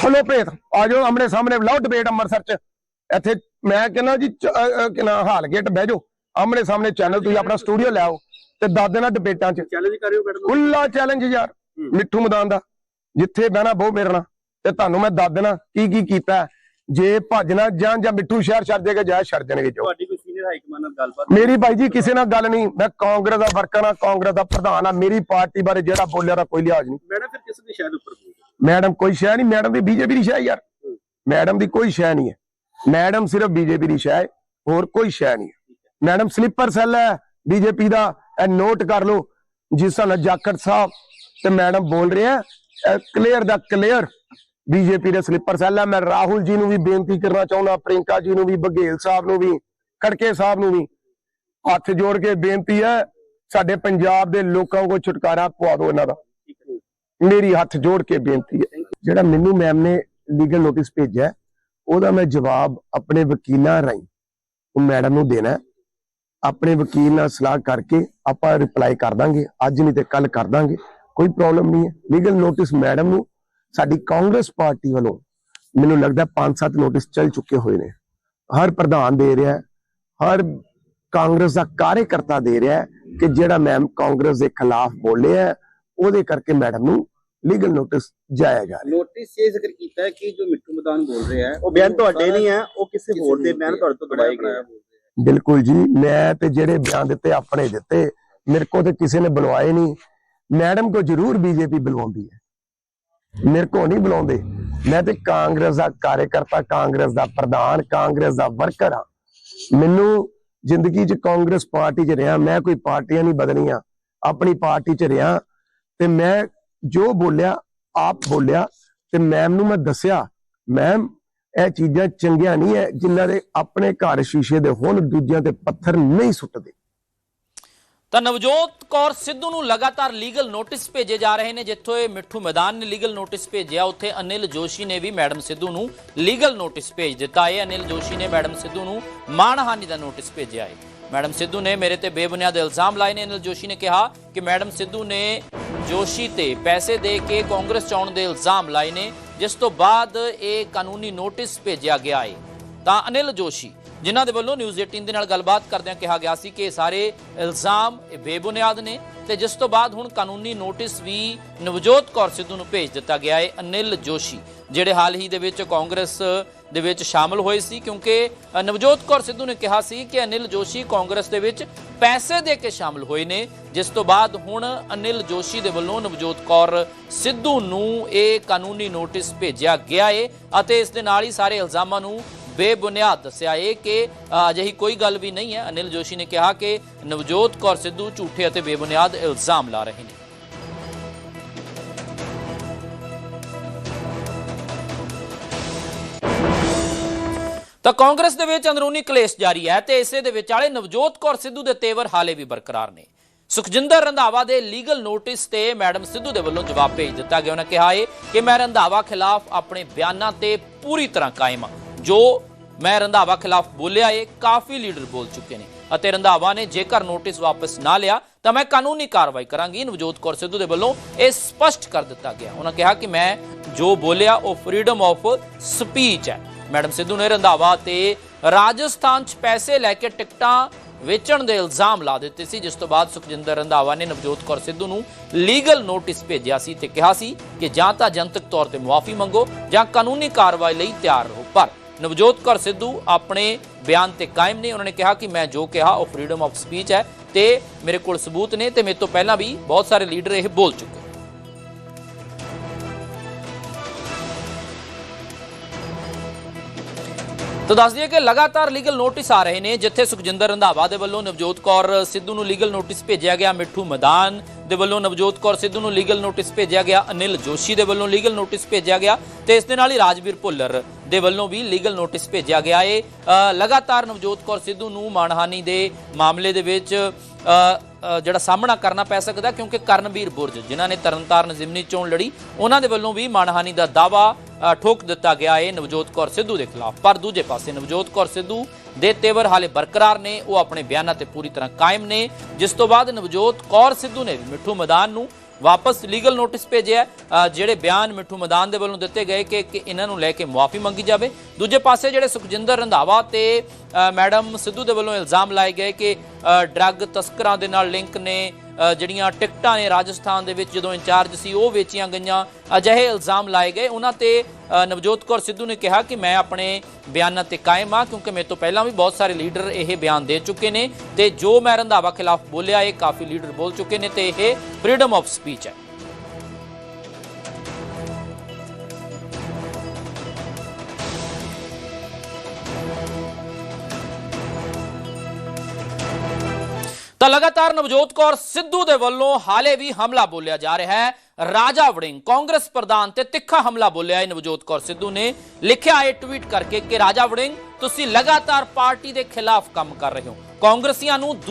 ਖੋਲੋ ਭੇਤ। ਆ ਜਾਓ ਆਮਣੇ ਸਾਹਮਣੇ ਲਾਓ ਡਿਬੇਟ ਅੰਮ੍ਰਿਤਸਰ ਚ। ਇੱਥੇ ਮੈਂ ਕਹਿੰਦਾ ਜੀ ਕਿੰਨਾ ਹਾਲ ਗੇਟ ਬਹਿ ਜਾਓ। ਆਮਣੇ ਸਾਹਮਣੇ ਚੈਨਲ ਤੁਸੀਂ ਆਪਣਾ ਸਟੂਡੀਓ ਲੈ ਆਓ। ਤੇ ਦੱਸ ਦੇਣਾ ਡਿਬੇਟਾਂ ਚ। ਚੈਲੰਜ ਕਰਿਓ ਮੈਡਮ। ਖੁੱਲਾ ਚੈਲੰਜ ਯਾਰ ਮਿੱਠੂ ਮੈਦਾਨ ਦਾ। ਜਿੱਥੇ ਬਹਿਣਾ ਬਹੁ ਮੇਰੇ ਨਾਲ। ਤੇ ਤੁਹਾਨੂੰ ਮੈਂ ਦੱਸ ਦੇਣਾ ਕੀ ਕੀ ਕੀਤਾ। ਜੇ ਭੱਜਣਾ ਜਾਂ ਜਾਂ ਮਿੱਠੂ ਸ਼ਹਿਰ ਛੱਡ ਦੇਗਾ ਜਾਂ ਛੱਡ ਦੇਣਗੇ ਜੋ। ਤੁਹਾਡੀ ਕੋਈ ਸੀਨੀਅਰ ਹਾਈ ਕਮਾਂਡ ਨਾਲ ਗੱਲਬਾਤ ਮੇਰੀ ਭਾਈ ਜੀ ਕਿਸੇ ਨਾਲ ਗੱਲ ਨਹੀਂ। ਮੈਂ ਕਾਂਗਰਸ ਦਾ ਵਰਕਰ ਆ ਕਾਂਗਰਸ ਦਾ ਪ੍ਰਧਾਨ ਆ ਮੇਰੀ ਪਾਰਟੀ ਬਾਰੇ ਜਿਹੜਾ ਬੋਲਿਆ ਦਾ ਕੋਈ ਲਿਹਾਜ਼ ਨਹੀਂ। ਮੈਡਮ ਫਿਰ ਕਿਸ ਦੀ ਸ਼ਾਇਦ ਉੱਪਰ ਮੈਡਮ ਕੋਈ ਸ਼ੈ ਨਹੀਂ। ਮੈਡਮ ਦੀ ਬੀਜੇਪੀ ਦੀ ਸ਼ੈ ਯਾਰ। ਮੈਡਮ ਦੀ ਕੋਈ ਸ਼ੈ ਨਹੀਂ ਹੈ। ਮੈਡਮ ਸਿਰਫ ਬੀਜੇਪੀ ਦੀ ਸ਼ੈ ਹੈ। ਹੋਰ ਕੋਈ ਸ਼ੈ ਨਹੀਂ ਹੈ। ਮੈਡਮ ਸਲੀਪਰ ਸੈੱਲ ਹੈ ਬੀਜੇਪੀ ਦਾ। ਨੋਟ ਕਰ ਲਓ, ਜਿਸ ਨਾਲ ਜਾਖੜ ਸਾਹਿਬ ਤੇ ਮੈਡਮ ਬੋਲ ਰਹੇ ਕਲੀਅਰ ਦਾ ਕਲੀਅਰ ਬੀਜੇਪੀ ਦੇ ਸਲੀਪਰ ਸੈੱਲ ਹੈ ਮੈਂ ਰਾਹੁਲ ਜੀ ਨੂੰ ਵੀ ਬੇਨਤੀ ਕਰਨਾ ਚਾਹੁੰਦਾ ਪ੍ਰਿੰਕਾ ਜੀ ਨੂੰ ਵੀ, ਬਘੇਲ ਸਾਹਿਬ ਨੂੰ ਵੀ, ਖੜਕੇ ਸਾਹਿਬ ਨੂੰ ਵੀ। ਹੱਥ ਜੋੜ ਕੇ ਬੇਨਤੀ ਹੈ ਸਾਡੇ ਪੰਜਾਬ ਦੇ ਲੋਕਾਂ ਕੋ ਛੁਟਕਾਰਾ ਪਵਾ ਦਿਓ ਇਹਨਾਂ ਦਾ। ਮੇਰੀ ਹੱਥ ਜੋੜ ਕੇ ਬੇਨਤੀ ਹੈ ਜਿਹੜਾ ਮੈਨੂੰ ਮੈਮ ਨੇ ਲੀਗਲ ਨੋਟਿਸ ਭੇਜਿਆ, ਉਹਦਾ ਮੈਂ ਜਵਾਬ ਆਪਣੇ ਵਕੀਲਾਂ ਰਾਹੀਂ ਉਹ ਮੈਡਮ ਨੂੰ ਦੇਣਾ। ਆਪਣੇ ਵਕੀਲ ਨਾਲ ਸਲਾਹ ਕਰਕੇ ਆਪਾਂ ਰਿਪਲਾਈ ਕਰ ਦਾਂਗੇ ਅੱਜ ਨਹੀਂ ਤੇ ਕੱਲ ਕਰ ਦਾਂਗੇ ਕੋਈ ਪ੍ਰੋਬਲਮ ਨਹੀਂ ਹੈ। ਲੀਗਲ ਨੋਟਿਸ ਮੈਡਮ ਨੂੰ ਸਾਡੀ ਕਾਂਗਰਸ ਪਾਰਟੀ ਵੱਲੋਂ ਮੈਨੂੰ ਲੱਗਦਾ 5-7 ਨੋਟਿਸ ਚੱਲ ਚੁੱਕੇ ਹੋਏ ਨੇ। ਹਰ ਪ੍ਰਧਾਨ ਦੇ ਰਿਹਾ ਹੈ, ਹਰ ਕਾਂਗਰਸ ਦਾ ਕਾਰਜਕਰਤਾ ਦੇ ਰਿਹਾ ਹੈ ਕਿ ਜਿਹੜਾ ਮੈਮ ਕਾਂਗਰਸ ਦੇ ਖਿਲਾਫ ਬੋਲਿਆ ਹੈ, ਉਹਦੇ ਕਰਕੇ ਮੈਡਮ ਨੂੰ ਲੀਗਲ ਨੋਟਿਸ ਜਾਇਆ ਜਾ ਰਿਹਾ ਨੋਟਿਸ ਇਹ ਜ਼ਿਕਰ ਕੀਤਾ ਹੈ ਕਿ ਜੋ ਮਿੱਠੂ ਮਦਾਨ ਬੋਲ ਰਿਹਾ ਹੈ ਉਹ ਬਿਆਨ ਤੁਹਾਡੇ ਨਹੀਂ ਹੈ ਉਹ ਕਿਸੇ ਹੋਰ ਦੇ ਬਿਆਨ ਤੁਹਾਡੇ ਤੋਂ ਦਬਾਏ ਗਏ ਹੈ। ਬਿਲਕੁਲ ਜੀ, ਮੈਂ ਤੇ ਜਿਹੜੇ ਬਿਆਨ ਦਿੱਤੇ, ਆਪਣੇ ਦਿੱਤੇ, ਮੇਰੇ ਕੋ ਤੇ ਕਿਸੇ ਨੇ ਬੁਲਵਾਏ ਨਹੀਂ। ਮੈਡਮ ਕੋ ਜ਼ਰੂਰ ਬੀਜੇਪੀ ਬੁਲਵਾਉਂਦੀ ਹੈ। ਮੇਰੇ ਕੋ ਨਹੀਂ ਬੁਲਾਉਂਦੇ। ਮੈਂ ਤੇ ਕਾਂਗਰਸ ਦਾ ਕਾਰਜਕਰਤਾ ਕਾਂਗਰਸ ਦਾ ਪ੍ਰਧਾਨ, ਕਾਂਗਰਸ ਦਾ ਵਰਕਰ ਹਾਂ। ਮੈਨੂੰ ਜ਼ਿੰਦਗੀ 'ਚ ਕਾਂਗਰਸ ਪਾਰਟੀ 'ਚ ਰਿਹਾ, ਮੈਂ ਕੋਈ ਪਾਰਟੀਆਂ ਨਹੀਂ ਬਦਲੀਆਂ। ਆਪਣੀ ਪਾਰਟੀ 'ਚ ਰਿਹਾ ਤੇ ਮੈਂ ਜੋ ਬੋਲਿਆ, ਆਪ ਬੋਲਿਆ ਤੇ ਮੈਮ ਨੂੰ ਮੈਂ ਦੱਸਿਆ, ਮੈਮ ਇਹ ਚੀਜ਼ਾਂ ਚੰਗੀਆਂ ਨਹੀਂ ਹੈ ਜਿਨ੍ਹਾਂ ਦੇ ਆਪਣੇ ਘਰ ਸ਼ੀਸ਼ੇ ਦੇ ਹੁਣ, ਦੂਜਿਆਂ ਤੇ ਪੱਥਰ ਨਹੀਂ ਸੁੱਟਦੇ। ਤਾਂ ਨਵਜੋਤ ਕੌਰ ਸਿੱਧੂ ਨੂੰ ਲਗਾਤਾਰ ਲੀਗਲ ਨੋਟਿਸ ਭੇਜੇ ਜਾ ਰਹੇ ਨੇ, ਜਿੱਥੋਂ ਇਹ ਮਿੱਠੂ ਮੈਦਾਨ ਨੇ ਲੀਗਲ ਨੋਟਿਸ ਭੇਜਿਆ। ਉੱਥੇ ਅਨਿਲ ਜੋਸ਼ੀ ਨੇ ਵੀ ਮੈਡਮ ਸਿੱਧੂ ਨੂੰ ਲੀਗਲ ਨੋਟਿਸ ਭੇਜ ਦਿੱਤਾ। ਹੈ ਅਨਿਲ ਜੋਸ਼ੀ ਨੇ ਮੈਡਮ ਸਿੱਧੂ ਨੂੰ ਮਾਣਹਾਨੀ ਦਾ ਨੋਟਿਸ ਭੇਜਿਆ ਹੈ। ਮੈਡਮ ਸਿੱਧੂ ਨੇ ਮੇਰੇ ਤੇ ਬੇਬੁਨਿਆਦ ਇਲਜ਼ਾਮ ਲਾਏ ਨੇ। ਅਨਿਲ ਜੋਸ਼ੀ ਨੇ ਕਿਹਾ ਕਿ ਮੈਡਮ ਸਿੱਧੂ ਨੇ ਜੋਸ਼ੀ ਤੇ ਪੈਸੇ ਦੇ ਕੇ ਕਾਂਗਰਸ ਚ ਆਉਣ ਦੇ ਇਲਜ਼ਾਮ ਲਾਏ ਨੇ, ਜਿਸ ਤੋਂ ਬਾਅਦ ਇਹ ਕਾਨੂੰਨੀ ਨੋਟਿਸ ਭੇਜਿਆ ਗਿਆ ਹੈ ਤਾਂ ਅਨਿਲ ਜੋਸ਼ੀ, ਜਿਨ੍ਹਾਂ ਦੇ ਵੱਲੋਂ ਨਿਊਜ਼ 18 ਦੇ ਨਾਲ ਗੱਲਬਾਤ ਕਰਦਿਆਂ ਕਿਹਾ ਗਿਆ ਸੀ ਕਿ ਇਹ ਸਾਰੇ ਇਲਜ਼ਾਮ ਇਹ ਬੇਬੁਨਿਆਦ ਨੇ ਤੇ ਜਿਸ ਤੋਂ ਬਾਅਦ ਹੁਣ ਕਾਨੂੰਨੀ ਨੋਟਿਸ ਵੀ ਨਵਜੋਤ ਕੌਰ ਸਿੱਧੂ ਨੂੰ ਭੇਜ ਦਿੱਤਾ ਗਿਆ ਹੈ ਅਨਿਲ ਜੋਸ਼ੀ, ਜਿਹੜੇ ਹਾਲ ਹੀ ਦੇ ਵਿੱਚ ਕਾਂਗਰਸ ਦੇ ਵਿੱਚ ਸ਼ਾਮਲ ਹੋਏ ਸੀ, ਕਿਉਂਕਿ ਨਵਜੋਤ ਕੌਰ ਸਿੱਧੂ ਨੇ ਕਿਹਾ ਸੀ ਕਿ ਅਨਿਲ ਜੋਸ਼ੀ ਕਾਂਗਰਸ ਦੇ ਵਿੱਚ ਪੈਸੇ ਦੇ ਕੇ ਸ਼ਾਮਲ ਹੋਏ ਨੇ, ਜਿਸ ਤੋਂ ਬਾਅਦ ਹੁਣ ਅਨਿਲ ਜੋਸ਼ੀ ਦੇ ਵੱਲੋਂ ਨਵਜੋਤ ਕੌਰ ਸਿੱਧੂ ਨੂੰ ਇਹ ਕਾਨੂੰਨੀ ਨੋਟਿਸ ਭੇਜਿਆ ਗਿਆ ਏ, ਅਤੇ ਇਸ ਦੇ ਨਾਲ ਹੀ ਸਾਰੇ ਇਲਜ਼ਾਮਾਂ ਨੂੰ ਬੇਬੁਨਿਆਦ ਦੱਸਿਆ ਏ ਕਿ ਅਜਿਹੀ ਕੋਈ ਗੱਲ ਵੀ ਨਹੀਂ ਹੈ। ਅਨਿਲ ਜੋਸ਼ੀ ਨੇ ਕਿਹਾ ਕਿ ਨਵਜੋਤ ਕੌਰ ਸਿੱਧੂ ਝੂਠੇ ਅਤੇ ਬੇਬੁਨਿਆਦ ਇਲਜ਼ਾਮ ਲਾ ਰਹੇ ਨੇ। ਤਾਂ ਕਾਂਗਰਸ ਦੇ ਵਿੱਚ ਅੰਦਰੂਨੀ ਕਲੇਸ਼ ਜਾਰੀ ਹੈ ਤੇ ਇਸੇ ਦੇ ਵਿਚਾਲੇ ਨਵਜੋਤ ਕੌਰ ਸਿੱਧੂ ਦੇ ਤੇਵਰ ਹਾਲੇ ਵੀ ਬਰਕਰਾਰ ਨੇ। ਸੁਖਜਿੰਦਰ ਰੰਧਾਵਾ ਦੇ ਲੀਗਲ ਨੋਟਿਸ ਤੇ ਮੈਡਮ ਸਿੱਧੂ ਦੇ ਵੱਲੋਂ ਜਵਾਬ ਭੇਜ ਦਿੱਤਾ ਗਿਆ। ਉਹਨਾਂ ਕਿਹਾ ਹੈ ਕਿ ਮੈਂ ਰੰਧਾਵਾ ਖਿਲਾਫ ਆਪਣੇ ਬਿਆਨਾਂ ਤੇ ਪੂਰੀ ਤਰ੍ਹਾਂ ਕਾਇਮ ਹਾਂ। ਜੋ ਮੈਂ ਰੰਧਾਵਾ ਖਿਲਾਫ ਬੋਲਿਆ ਏ, ਕਾਫੀ ਲੀਡਰ ਬੋਲ ਚੁੱਕੇ ਨੇ ਅਤੇ ਰੰਧਾਵਾ ਨੇ ਜੇਕਰ ਨੋਟਿਸ ਵਾਪਸ ਨਾ ਲਿਆ, ਤਾਂ ਮੈਂ ਕਾਨੂੰਨੀ ਕਾਰਵਾਈ ਕਰਾਂਗੀ। ਨਵਜੋਤ ਕੌਰ ਸਿੱਧੂ ਦੇ ਵੱਲੋਂ ਇਹ ਸਪਸ਼ਟ ਕਰ ਦਿੱਤਾ ਗਿਆ। ਉਹਨਾਂ ਕਿਹਾ ਕਿ ਮੈਂ ਜੋ ਬੋਲਿਆ, ਉਹ ਫਰੀडम ਆਫ ਸਪੀਚ ਹੈ। ਮੈਡਮ ਸਿੱਧੂ ਨੇ ਰੰਧਾਵਾ ਤੇ ਰਾਜਸਥਾਨ 'ਚ ਪੈਸੇ ਲੈ ਕੇ ਟਿਕਟਾਂ ਵੇਚਣ ਦੇ ਇਲਜ਼ਾਮ ਲਾ ਦਿੱਤੇ ਸੀ, ਜਿਸ ਤੋਂ ਬਾਅਦ ਸੁਖਜਿੰਦਰ ਰੰਧਾਵਾ ਨੇ ਨਵਜੋਤ ਕੌਰ ਸਿੱਧੂ ਨੂੰ ਲੀਗਲ ਨੋਟਿਸ ਭੇਜਿਆ ਸੀ ਤੇ ਕਿਹਾ ਸੀ ਕਿ ਜਾਂ ਤਾਂ ਜਨਤਕ ਤੌਰ ਤੇ ਮੁਆਫੀ ਮੰਗੋ ਜਾਂ ਕਾਨੂੰਨੀ ਕਾਰਵਾਈ ਲਈ ਤਿਆਰ ਰਹੋ। ਪਰ ਨਵਜੋਤ ਕੌਰ ਸਿੱਧੂ ਆਪਣੇ ਬਿਆਨ ਤੇ ਕਾਇਮ ਨੇ। ਉਹਨਾਂ ਨੇ ਕਿਹਾ ਕਿ ਮੈਂ ਜੋ ਕਿਹਾ, ਉਹ ਫਰੀडम ਆਫ ਸਪੀਚ ਹੈ ਤੇ ਮੇਰੇ ਕੋਲ ਸਬੂਤ ਨੇ ਤੇ ਮੇਰੇ ਤੋਂ ਪਹਿਲਾਂ ਵੀ ਬਹੁਤ ਸਾਰੇ ਲੀਡਰ ਇਹ ਬੋਲ ਚੁੱਕੇ ਤਾਂ ਦੱਸ ਦਈਏ ਕਿ ਲਗਾਤਾਰ ਲੀਗਲ ਨੋਟਿਸ ਆ ਰਹੇ ਨੇ, ਜਿੱਥੇ ਸੁਖਜਿੰਦਰ ਰੰਧਾਵਾ ਦੇ ਵੱਲੋਂ ਨਵਜੋਤ ਕੌਰ ਸਿੱਧੂ ਨੂੰ ਲੀਗਲ ਨੋਟਿਸ ਭੇਜਿਆ ਗਿਆ ਮਿੱਠੂ ਮੈਦਾਨ ਦੇ ਵੱਲੋਂ, ਨਵਜੋਤ ਕੌਰ ਸਿੱਧੂ ਨੂੰ ਲੀਗਲ ਨੋਟਿਸ ਭੇਜਿਆ ਗਿਆ, ਅਨਿਲ ਜੋਸ਼ੀ ਦੇ ਵੱਲੋਂ ਲੀਗਲ ਨੋਟਿਸ ਭੇਜਿਆ ਗਿਆ ਤੇ ਇਸ ਦੇ ਨਾਲ ਹੀ ਰਾਜਵੀਰ ਭੁੱਲਰ ਦੇ ਵੱਲੋਂ ਵੀ ਲੀਗਲ ਨੋਟਿਸ ਭੇਜਿਆ ਗਿਆ ਏ। ਲਗਾਤਾਰ ਨਵਜੋਤ ਕੌਰ ਸਿੱਧੂ ਨੂੰ ਮਾਨਹਾਨੀ ਦੇ ਮਾਮਲੇ ਦੇ ਵਿੱਚ ਜਿਹੜਾ ਸਾਹਮਣਾ ਕਰਨਾ ਪੈ ਸਕਦਾ ਕਿਉਂਕਿ ਕਰਨਵੀਰ ਬੁਰਜ, ਜਿਨ੍ਹਾਂ ਨੇ ਤਰਨਤਾਰਨ ਜ਼ਿਮਨੀ ਚੋਣ ਲੜੀ, ਉਹਨਾਂ ਦੇ ਵੱਲੋਂ ਵੀ ਮਾਨਹਾਨੀ ਦਾ ਦਾਵਾ ਠੋਕ ਦਿੱਤਾ ਗਿਆ ਹੈ ਨਵਜੋਤ ਕੌਰ ਸਿੱਧੂ ਦੇ ਖਿਲਾਫ। ਪਰ ਦੂਜੇ ਪਾਸੇ ਨਵਜੋਤ ਕੌਰ ਸਿੱਧੂ ਦੇ ਤੇਵਰ ਹਾਲੇ ਬਰਕਰਾਰ ਨੇ, ਉਹ ਆਪਣੇ ਬਿਆਨਾਂ ਤੇ ਪੂਰੀ ਤਰ੍ਹਾਂ ਕਾਇਮ ਨੇ, ਜਿਸ ਤੋਂ ਬਾਅਦ ਨਵਜੋਤ ਕੌਰ ਸਿੱਧੂ ਨੇ ਮਿੱਠੂ ਮੈਦਾਨ ਨੂੰ ਵਾਪਸ ਲੀਗਲ ਨੋਟਿਸ ਭੇਜਿਆ ਜਿਹੜੇ ਬਿਆਨ ਮਿੱਠੂ ਮੈਦਾਨ ਦੇ ਵੱਲੋਂ ਦਿੱਤੇ ਗਏ ਕਿ ਇਹਨਾਂ ਨੂੰ ਲੈ ਕੇ ਮੁਆਫੀ ਮੰਗੀ ਜਾਵੇ। ਦੂਜੇ ਪਾਸੇ ਜਿਹੜੇ ਸੁਖਜਿੰਦਰ ਰੰਧਾਵਾ ਤੇ ਮੈਡਮ ਸਿੱਧੂ ਦੇ ਵੱਲੋਂ ਇਲਜ਼ਾਮ ਲਾਏ ਗਏ ਕਿ ਡਰੱਗ ਤਸਕਰਾਂ ਦੇ ਨਾਲ ਲਿੰਕ ਨੇ ਜਿਹੜੀਆਂ ਟਿਕਟਾਂ ਨੇ ਰਾਜਸਥਾਨ ਦੇ ਵਿੱਚ ਜਦੋਂ ਇੰਚਾਰਜ ਸੀ, ਉਹ ਵੇਚੀਆਂ ਗਈਆਂ। ਅਜਿਹੇ ਇਲਜ਼ਾਮ ਲਾਏ ਗਏ। ਉਹਨਾਂ ਤੇ ਨਵਜੋਤ ਕੌਰ ਸਿੱਧੂ ਨੇ ਕਿਹਾ ਕਿ ਮੈਂ ਆਪਣੇ ਬਿਆਨਾਂ ਤੇ ਕਾਇਮ ਆ ਕਿਉਂਕਿ ਮੇਰੇ ਤੋਂ ਪਹਿਲਾਂ ਵੀ ਬਹੁਤ ਸਾਰੇ ਲੀਡਰ ਇਹ ਬਿਆਨ ਦੇ ਚੁੱਕੇ ਨੇ ਤੇ ਜੋ ਮੈਂ ਰੰਧਾਵਾ ਖਿਲਾਫ ਬੋਲਿਆ, ਇਹ ਕਾਫੀ ਲੀਡਰ ਬੋਲ ਚੁੱਕੇ ਨੇ ਤੇ ਇਹ ਫਰੀडम ਆਫ ਸਪੀਚ ਹੈ। ਤਾਂ ਲਗਾਤਾਰ ਨਵਜੋਤ ਕੌਰ ਸਿੱਧੂ ਦੇ ਵੱਲੋਂ ਹਾਲੇ ਵੀ ਹਮਲਾ ਬੋਲਿਆ ਜਾ ਰਿਹਾ ਹੈ। ਰਾਜਾ ਵੜਿੰਗ, ਕਾਂਗਰਸ ਪ੍ਰਧਾਨ ਤੇ ਤਿੱਖਾ ਹਮਲਾ ਬੋਲਿਆ ਹੈ ਨਵਜੋਤ ਕੌਰ ਸਿੱਧੂ ਨੇ। ਲਿਖਿਆ ਇਹ ਟਵੀਟ ਕਰਕੇ ਕਿ ਰਾਜਾ ਵੜਿੰਗ, ਤੁਸੀਂ ਲਗਾਤਾਰ ਪਾਰਟੀ ਦੇ ਖਿਲਾਫ ਕੰਮ ਕਰ ਰਹੇ ਹੋ। ਕਾਂਗਰਸੀਆਂ ਨੂੰ ਦੂ-